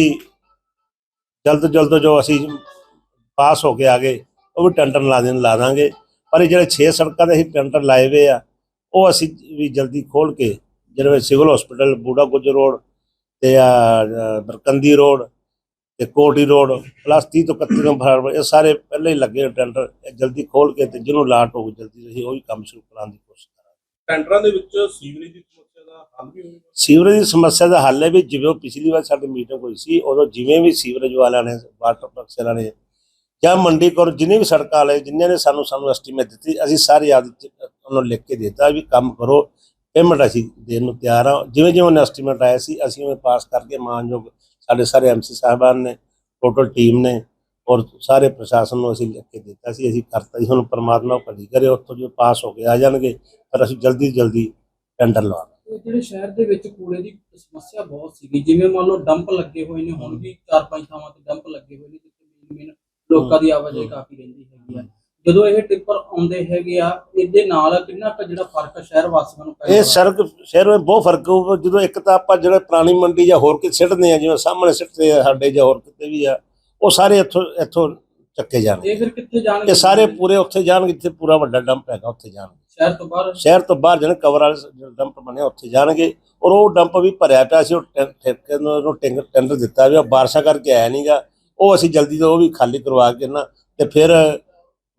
[SPEAKER 13] ਜਲਦ ਜਲਦ ਜੋ ਅਸੀਂ ਪਾਸ ਹੋ ਕੇ ਆ ਗਏ, ਉਹ ਵੀ ਟੈਂਡਰ ਲਾ ਦੇਣ, ਲਾ ਦਾਂਗੇ। ਪਰ ਇਹ ਜਿਹੜੇ 6 ਸੜਕਾਂ ਦੇ ਅਸੀਂ ਟੈਂਡਰ ਲਾਏ ਹੋਏ ਆ, ਉਹ ਅਸੀਂ ਵੀ ਜਲਦੀ ਖੋਲ ਕੇ, ਜਿਹੜੇ civil hospital Budha Gujj road ਤੇ ਬਰਕੰਦੀ ਰੋਡ ਤੇ ਕੋਟੀ ਰੋਡ ਪਲੱਸ 30 ਤੋਂ 31 ਨੂੰ ਫਰਵਰੀ ਇਹ ਸਾਰੇ ਪਹਿਲੇ ਹੀ ਲੱਗੇ ਟੈਂਡਰ ਜਲਦੀ ਖੋਲ ਕੇ ਤੇ ਜਿਹਨੂੰ ਲਾਟ ਹੋਊ ਜਲਦੀ ਅਸੀਂ ਉਹ ਕੰਮ ਸ਼ੁਰੂ ਕਰਾਉਣ ਦੀ ਕੋਸ਼ਿਸ਼ ਕਰਾਂਗੇ।
[SPEAKER 5] ਟੈਂਡਰਾਂ ਦੇ ਵਿੱਚ ਸੀਵਰੇਜ ਦੀ ਸਮੱਸਿਆ ਦਾ ਹੱਲ ਵੀ ਹੋਵੇਗਾ?
[SPEAKER 13] ਸੀਵਰੇਜ ਦੀ ਸਮੱਸਿਆ ਦਾ ਹੱਲ ਹੈ ਵੀ ਜਿਵੇਂ ਪਿਛਲੀ ਵਾਰ ਸਾਡੀ ਮੀਟਿੰਗ ਹੋਈ ਸੀ ਉਦੋਂ ਜਿਵੇਂ ਵੀ ਸੀਵਰੇਜ ਵਾਲਿਆਂ ਨੇ ਵਾਟਰ ਵਰਕਸ ਵਾਲਿਆਂ ਨੇ ਜਾਂ ਮੰਡੀ ਕੋਲ ਜਿੰਨੇ ਵੀ ਸੜਕਾਂ ਵਾਲੇ ਜਿਨ੍ਹਾਂ ਨੇ ਸਾਨੂੰ ਸਾਨੂੰ ਐਸਟੀਮੇਟ ਦਿੱਤੀ ਅਸੀਂ ਸਾਰੇ ਆਦ ਉਹਨਾਂ ਨੂੰ ਲਿਖ ਕੇ ਦਿੱਤਾ ਵੀ ਕੰਮ ਕਰੋ ਪੇਮੈਂਟ ਅਸੀਂ ਦੇਣ ਨੂੰ ਤਿਆਰ ਹਾਂ। ਜਿਵੇਂ ਜਿਵੇਂ ਉਹਨਾਂ ਐਸਟੀਮੇਟ ਆਇਆ ਸੀ ਅਸੀਂ ਉਹ ਪਾਸ ਕਰਕੇ ਮਾਨਯੋਗ ਸਾਡੇ ਸਾਰੇ ਐਮਸੀ ਸਾਹਿਬਾਨ ਨੇ ਟੋਟਲ ਟੀਮ ਨੇ ਔਰ ਸਾਰੇ ਪ੍ਰਸ਼ਾਸਨ ਨੂੰ ਅਸੀਂ ਲਿਖ ਕੇ ਦਿੱਤਾ ਸੀ। ਅਸੀਂ ਕਰਤਾ ਜੀ। ਹੁਣ ਪਰਮਾਤਮਾ ਭਲੀ ਕਰੇ। ਉੱਥੋਂ ਜੋ ਪਾਸ ਹੋ ਕੇ ਆ ਜਾਣਗੇ ਪਰ ਅਸੀਂ ਜਲਦੀ ਜਲਦੀ ਟੈਂਡਰ ਲਵਾਂਗੇ
[SPEAKER 12] ਇਹ ਜਿਹੜੇ ਸ਼ਹਿਰ ਦੇ ਵਿੱਚ ਕੂੜੇ ਦੀ ਸਮੱਸਿਆ ਬਹੁਤ ਸੀਗੀ ਜਿਵੇਂ ਮੰਨ ਲਓ ਡੰਪ ਲੱਗੇ ਹੋਏ ਨੇ ਹੁਣ ਵੀ ਚਾਰ ਪੰਜ ਥਾਵਾਂ ਤੇ ਡੰਪ ਲੱਗੇ ਹੋਏ ਨੇ ਜਿੱਥੇ ਮੇਨ ਮੇਨ
[SPEAKER 14] ਲੋਕਾਂ ਦੀ ਆਵਾਜਾਈ ਕਾਫੀ ਰਹਿੰਦੀ ਹੈਗੀ ਆ। ਜਦੋਂ ਇਹ ਟਿੱਪਰ ਆਉਂਦੇ ਹੈਗੇ ਆ ਇਹਦੇ ਨਾਲ ਕਿੰਨਾ ਕੁ ਜਿਹੜਾ ਫ਼ਰਕ ਸ਼ਹਿਰ ਵਾਸੀਆਂ ਨੂੰ ਪੈ
[SPEAKER 13] ਇਹ ਸੜਕ ਸ਼ਹਿਰ ਵਿੱਚ ਬਹੁਤ ਫ਼ਰਕ ਹੋਊਗਾ। ਜਦੋਂ ਇੱਕ ਤਾਂ ਆਪਾਂ ਜਿਹੜੇ ਪੁਰਾਣੀ ਮੰਡੀ ਜਾਂ ਹੋਰ ਕਿਤੇ ਸਿੱਟਦੇ ਆ ਜਿਵੇਂ ਸਾਹਮਣੇ ਸਿੱਟਦੇ ਆ ਸਾਡੇ ਜਾਂ ਹੋਰ ਕਿਤੇ ਵੀ ਆ ਉਹ ਸਾਰੇ ਇੱਥੋਂ ਇੱਥੋਂ ਚੱਕੇ ਜਾਣਗੇ।
[SPEAKER 14] ਇਹ ਫਿਰ ਕਿੱਥੇ ਜਾਣਗੇ?
[SPEAKER 13] ਇਹ ਸਾਰੇ ਪੂਰੇ ਉੱਥੇ ਜਾਣਗੇ ਜਿੱਥੇ ਪੂਰਾ ਵੱਡਾ ਡੰਪ ਹੈਗਾ ਉੱਥੇ ਜਾਣਗੇ।
[SPEAKER 14] ਸ਼ਹਿਰ ਤੋਂ ਬਾਹਰ?
[SPEAKER 13] ਸ਼ਹਿਰ ਤੋਂ ਬਾਹਰ ਜਿਹੜੇ ਕਵਰ ਵਾਲੇ ਜਿਹੜੇ ਡੰਪ ਬਣੇ ਆ, ਉੱਥੇ ਜਾਣਗੇ। ਔਰ ਉਹ ਡੰਪ ਵੀ ਭਰਿਆ ਪਿਆ ਸੀ ਉਹ ਠੇਕੇ ਨੂੰ ਟੈਂਡਰ ਦਿੱਤਾ ਵੀ ਉਹ ਬਾਰਿਸ਼ਾਂ ਕਰਕੇ ਆਇਆ ਨਹੀਂਗਾ ਉਹ ਅਸੀਂ ਜਲਦੀ ਤੋਂ ਉਹ ਵੀ ਖਾਲੀ ਕਰਵਾ ਕੇ ਨਾ ਤੇ ਫਿਰ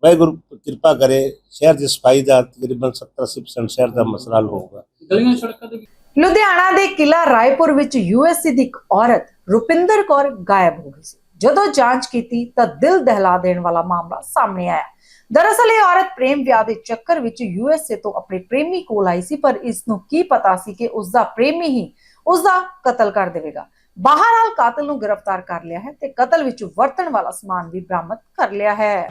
[SPEAKER 13] ਵਾਹਿਗੁਰੂ ਕਿਰਪਾ ਕਰੇ ਸ਼ਹਿਰ ਦੀ ਸਫ਼ਾਈ ਦਾ ਤਕਰੀਬਨ 70-80% ਸ਼ਹਿਰ ਦਾ ਮਸਲਾ ਹੱਲ ਹੋਊਗਾ।
[SPEAKER 14] ਗਲੀਆਂ ਸੜਕਾਂ ਤੇ
[SPEAKER 1] ਲੁਧਿਆਣਾ ਦੇ ਕਿਲਾ ਰਾਏਪੁਰ ਵਿੱਚ ਯੂਐਸਸੀ ਦੀ ਇੱਕ ਔਰਤ ਰੁਪਿੰਦਰ ਕੌਰ ਗਾਇਬ ਹੋ ਗਈ ਸੀ। ਜਦੋਂ ਜਾਂਚ ਕੀਤੀ ਤਾਂ ਦਿਲ ਦਹਿਲਾ ਦੇਣ ਵਾਲਾ ਮਾਮਲਾ ਸਾਹਮਣੇ ਆਇਆ। ਦਰਅਸਲ ਇਹ ਔਰਤ ਪ੍ਰੇਮ ਵਿਆਹ ਦੇ ਚੱਕਰ ਵਿੱਚ ਯੂਐਸਏ ਤੋਂ ਆਪਣੇ ਪ੍ਰੇਮੀ ਕੋਲ ਆਈ ਸੀ ਪਰ ਇਸ ਨੂੰ ਕੀ ਪਤਾ ਸੀ ਕਿ ਉਸ ਦਾ ਪ੍ਰੇਮੀ ਹੀ ਉਸ ਦਾ ਕਤਲ ਕਰ ਦੇਵੇਗਾ। ਬਹਰਹਾਲ ਕਾਤਲ ਨੂੰ ਗ੍ਰਿਫਤਾਰ ਕਰ ਲਿਆ ਹੈ ਤੇ ਕਤਲ ਵਿੱਚ ਵਰਤਣ ਵਾਲਾ ਸਮਾਨ ਵੀ ਬਰਾਮਦ ਕਰ ਲਿਆ ਹੈ।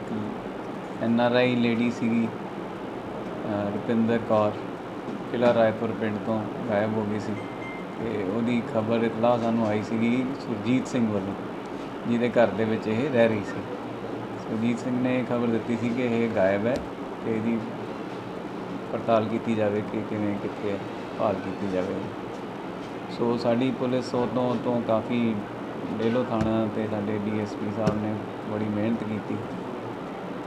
[SPEAKER 15] ਐਨ ਆਰ ਆਈ ਲੇਡੀ ਸੀਗੀ ਰੁਪਿੰਦਰ ਕੌਰ ਕਿਲਾ ਰਾਏਪੁਰ ਪਿੰਡ ਤੋਂ ਗਾਇਬ ਹੋ ਗਈ ਸੀ ਤੇ ਉਹਦੀ ਖਬਰ ਇਤਲਾਹ ਸਾਨੂੰ ਆਈ ਸੀਗੀ ਸੁਰਜੀਤ ਸਿੰਘ ਵੱਲੋਂ, ਜਿਹਦੇ ਘਰ ਦੇ ਵਿੱਚ ਇਹ ਰਹਿ ਰਹੀ ਸੀ। ਸੁਰਜੀਤ ਸਿੰਘ ਨੇ ਖਬਰ ਦਿੱਤੀ ਸੀ ਕਿ ਇਹ ਗਾਇਬ ਹੈ ਤੇ ਇਹਦੀ ਪੜਤਾਲ ਕੀਤੀ ਜਾਵੇ ਕਿ ਕਿਵੇਂ, ਕਿੱਥੇ ਹੈ, ਭਾਲ ਕੀਤੀ ਜਾਵੇ। ਸੋ ਸਾਡੀ ਪੁਲਿਸ ਉਦੋਂ ਤੋਂ ਕਾਫੀ ਡੇਲੋ ਥਾਣਾ ਤੇ ਸਾਡੇ ਡੀਐਸਪੀ ਸਾਹਿਬ ਨੇ ਬੜੀ ਮਿਹਨਤ ਕੀਤੀ।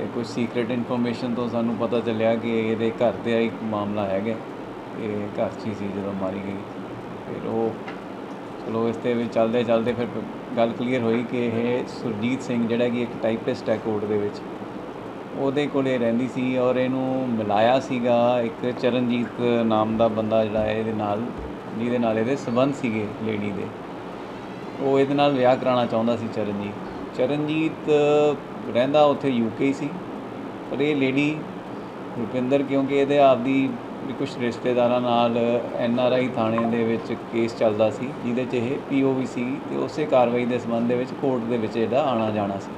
[SPEAKER 15] ਤੇ ਕੁਝ ਸੀਕ੍ਰੀਟ ਇਨਫੋਰਮੇਸ਼ਨ ਤੋਂ ਸਾਨੂੰ ਪਤਾ ਚੱਲਿਆ ਕਿ ਇਹਦੇ ਘਰ ਤੇ ਇੱਕ ਮਾਮਲਾ ਹੈਗਾ। ਇਹ ਘਰ 'ਚ ਹੀ ਸੀ ਜਦੋਂ ਮਾਰੀ ਗਈ। ਫਿਰ ਉਹ ਚਲੋ ਇਸ 'ਤੇ ਵੀ ਚੱਲਦੇ ਚੱਲਦੇ ਫਿਰ ਗੱਲ ਕਲੀਅਰ ਹੋਈ ਕਿ ਇਹ ਸੁਰਜੀਤ ਸਿੰਘ ਜਿਹੜਾ ਕਿ ਇੱਕ ਟਾਈਪਿਸਟ ਹੈ ਕੋਰਟ ਦੇ ਵਿੱਚ, ਉਹਦੇ ਕੋਲੇ ਰਹਿੰਦੀ ਸੀ ਔਰ ਇਹਨੂੰ ਮਿਲਾਇਆ ਸੀਗਾ ਇੱਕ ਚਰਨਜੀਤ ਨਾਮ ਦਾ ਬੰਦਾ ਜਿਹੜਾ ਹੈ, ਇਹਦੇ ਨਾਲ, ਜਿਹਦੇ ਨਾਲ ਇਹਦੇ ਸਬੰਧ ਸੀਗੇ ਲੇਡੀ ਦੇ। ਉਹ ਇਹਦੇ ਨਾਲ ਵਿਆਹ ਕਰਾਉਣਾ ਚਾਹੁੰਦਾ ਸੀ ਚਰਨਜੀਤ। ਚਰਨਜੀਤ ਰਹਿੰਦਾ ਉੱਥੇ ਯੂਕੇ ਹੀ ਸੀ। ਪਰ ਇਹ ਲੇਡੀ ਰੁਪਿੰਦਰ, ਕਿਉਂਕਿ ਇਹਦੇ ਆਪਦੀ ਵੀ ਕੁਝ ਰਿਸ਼ਤੇਦਾਰਾਂ ਨਾਲ ਐਨ ਆਰ ਆਈ ਥਾਣੇ ਦੇ ਵਿੱਚ ਕੇਸ ਚੱਲਦਾ ਸੀ, ਜਿਹਦੇ 'ਚ ਇਹ ਪੀਓਵੀ ਸੀ ਤੇ ਉਸੇ ਕਾਰਵਾਈ ਦੇ ਸੰਬੰਧ ਦੇ ਵਿੱਚ ਕੋਰਟ ਦੇ ਵਿੱਚ ਇਹਦਾ ਆਣਾ ਜਾਣਾ ਸੀ।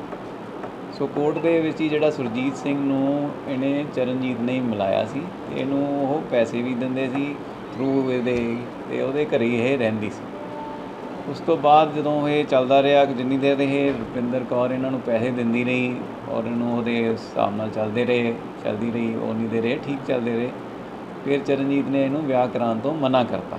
[SPEAKER 15] ਸੋ ਕੋਰਟ ਦੇ ਵਿੱਚ ਹੀ ਜਿਹੜਾ ਸੁਰਜੀਤ ਸਿੰਘ ਨੂੰ ਇਹਨੇ ਚਰਨਜੀਤ ਨੇ ਹੀ ਮਿਲਾਇਆ ਸੀ ਤੇ ਇਹਨੂੰ ਉਹ ਪੈਸੇ ਵੀ ਦਿੰਦੇ ਸੀ ਥਰੂ ਇਹਦੇ ਤੇ ਉਹਦੇ ਘਰੇ ਹੀ ਇਹ ਰਹਿੰਦੀ ਸੀ। ਉਸ ਤੋਂ ਬਾਅਦ ਜਦੋਂ ਇਹ ਚੱਲਦਾ ਰਿਹਾ ਕਿ ਜਿੰਨੀ ਦੇਰ ਇਹ ਰੁਪਿੰਦਰ ਕੌਰ ਇਹਨਾਂ ਨੂੰ ਪੈਸੇ ਦਿੰਦੀ ਰਹੀ ਔਰ ਇਹਨੂੰ ਉਹਦੇ ਹਿਸਾਬ ਨਾਲ ਚੱਲਦੇ ਰਹੇ, ਚੱਲਦੀ ਰਹੀ ਉਨੀ ਦੇਰ ਇਹ ਠੀਕ ਚੱਲਦੇ ਰਹੇ, ਫਿਰ ਚਰਨਜੀਤ ਨੇ ਇਹਨੂੰ ਵਿਆਹ ਕਰਾਉਣ ਤੋਂ ਮਨਾ ਕਰਤਾ।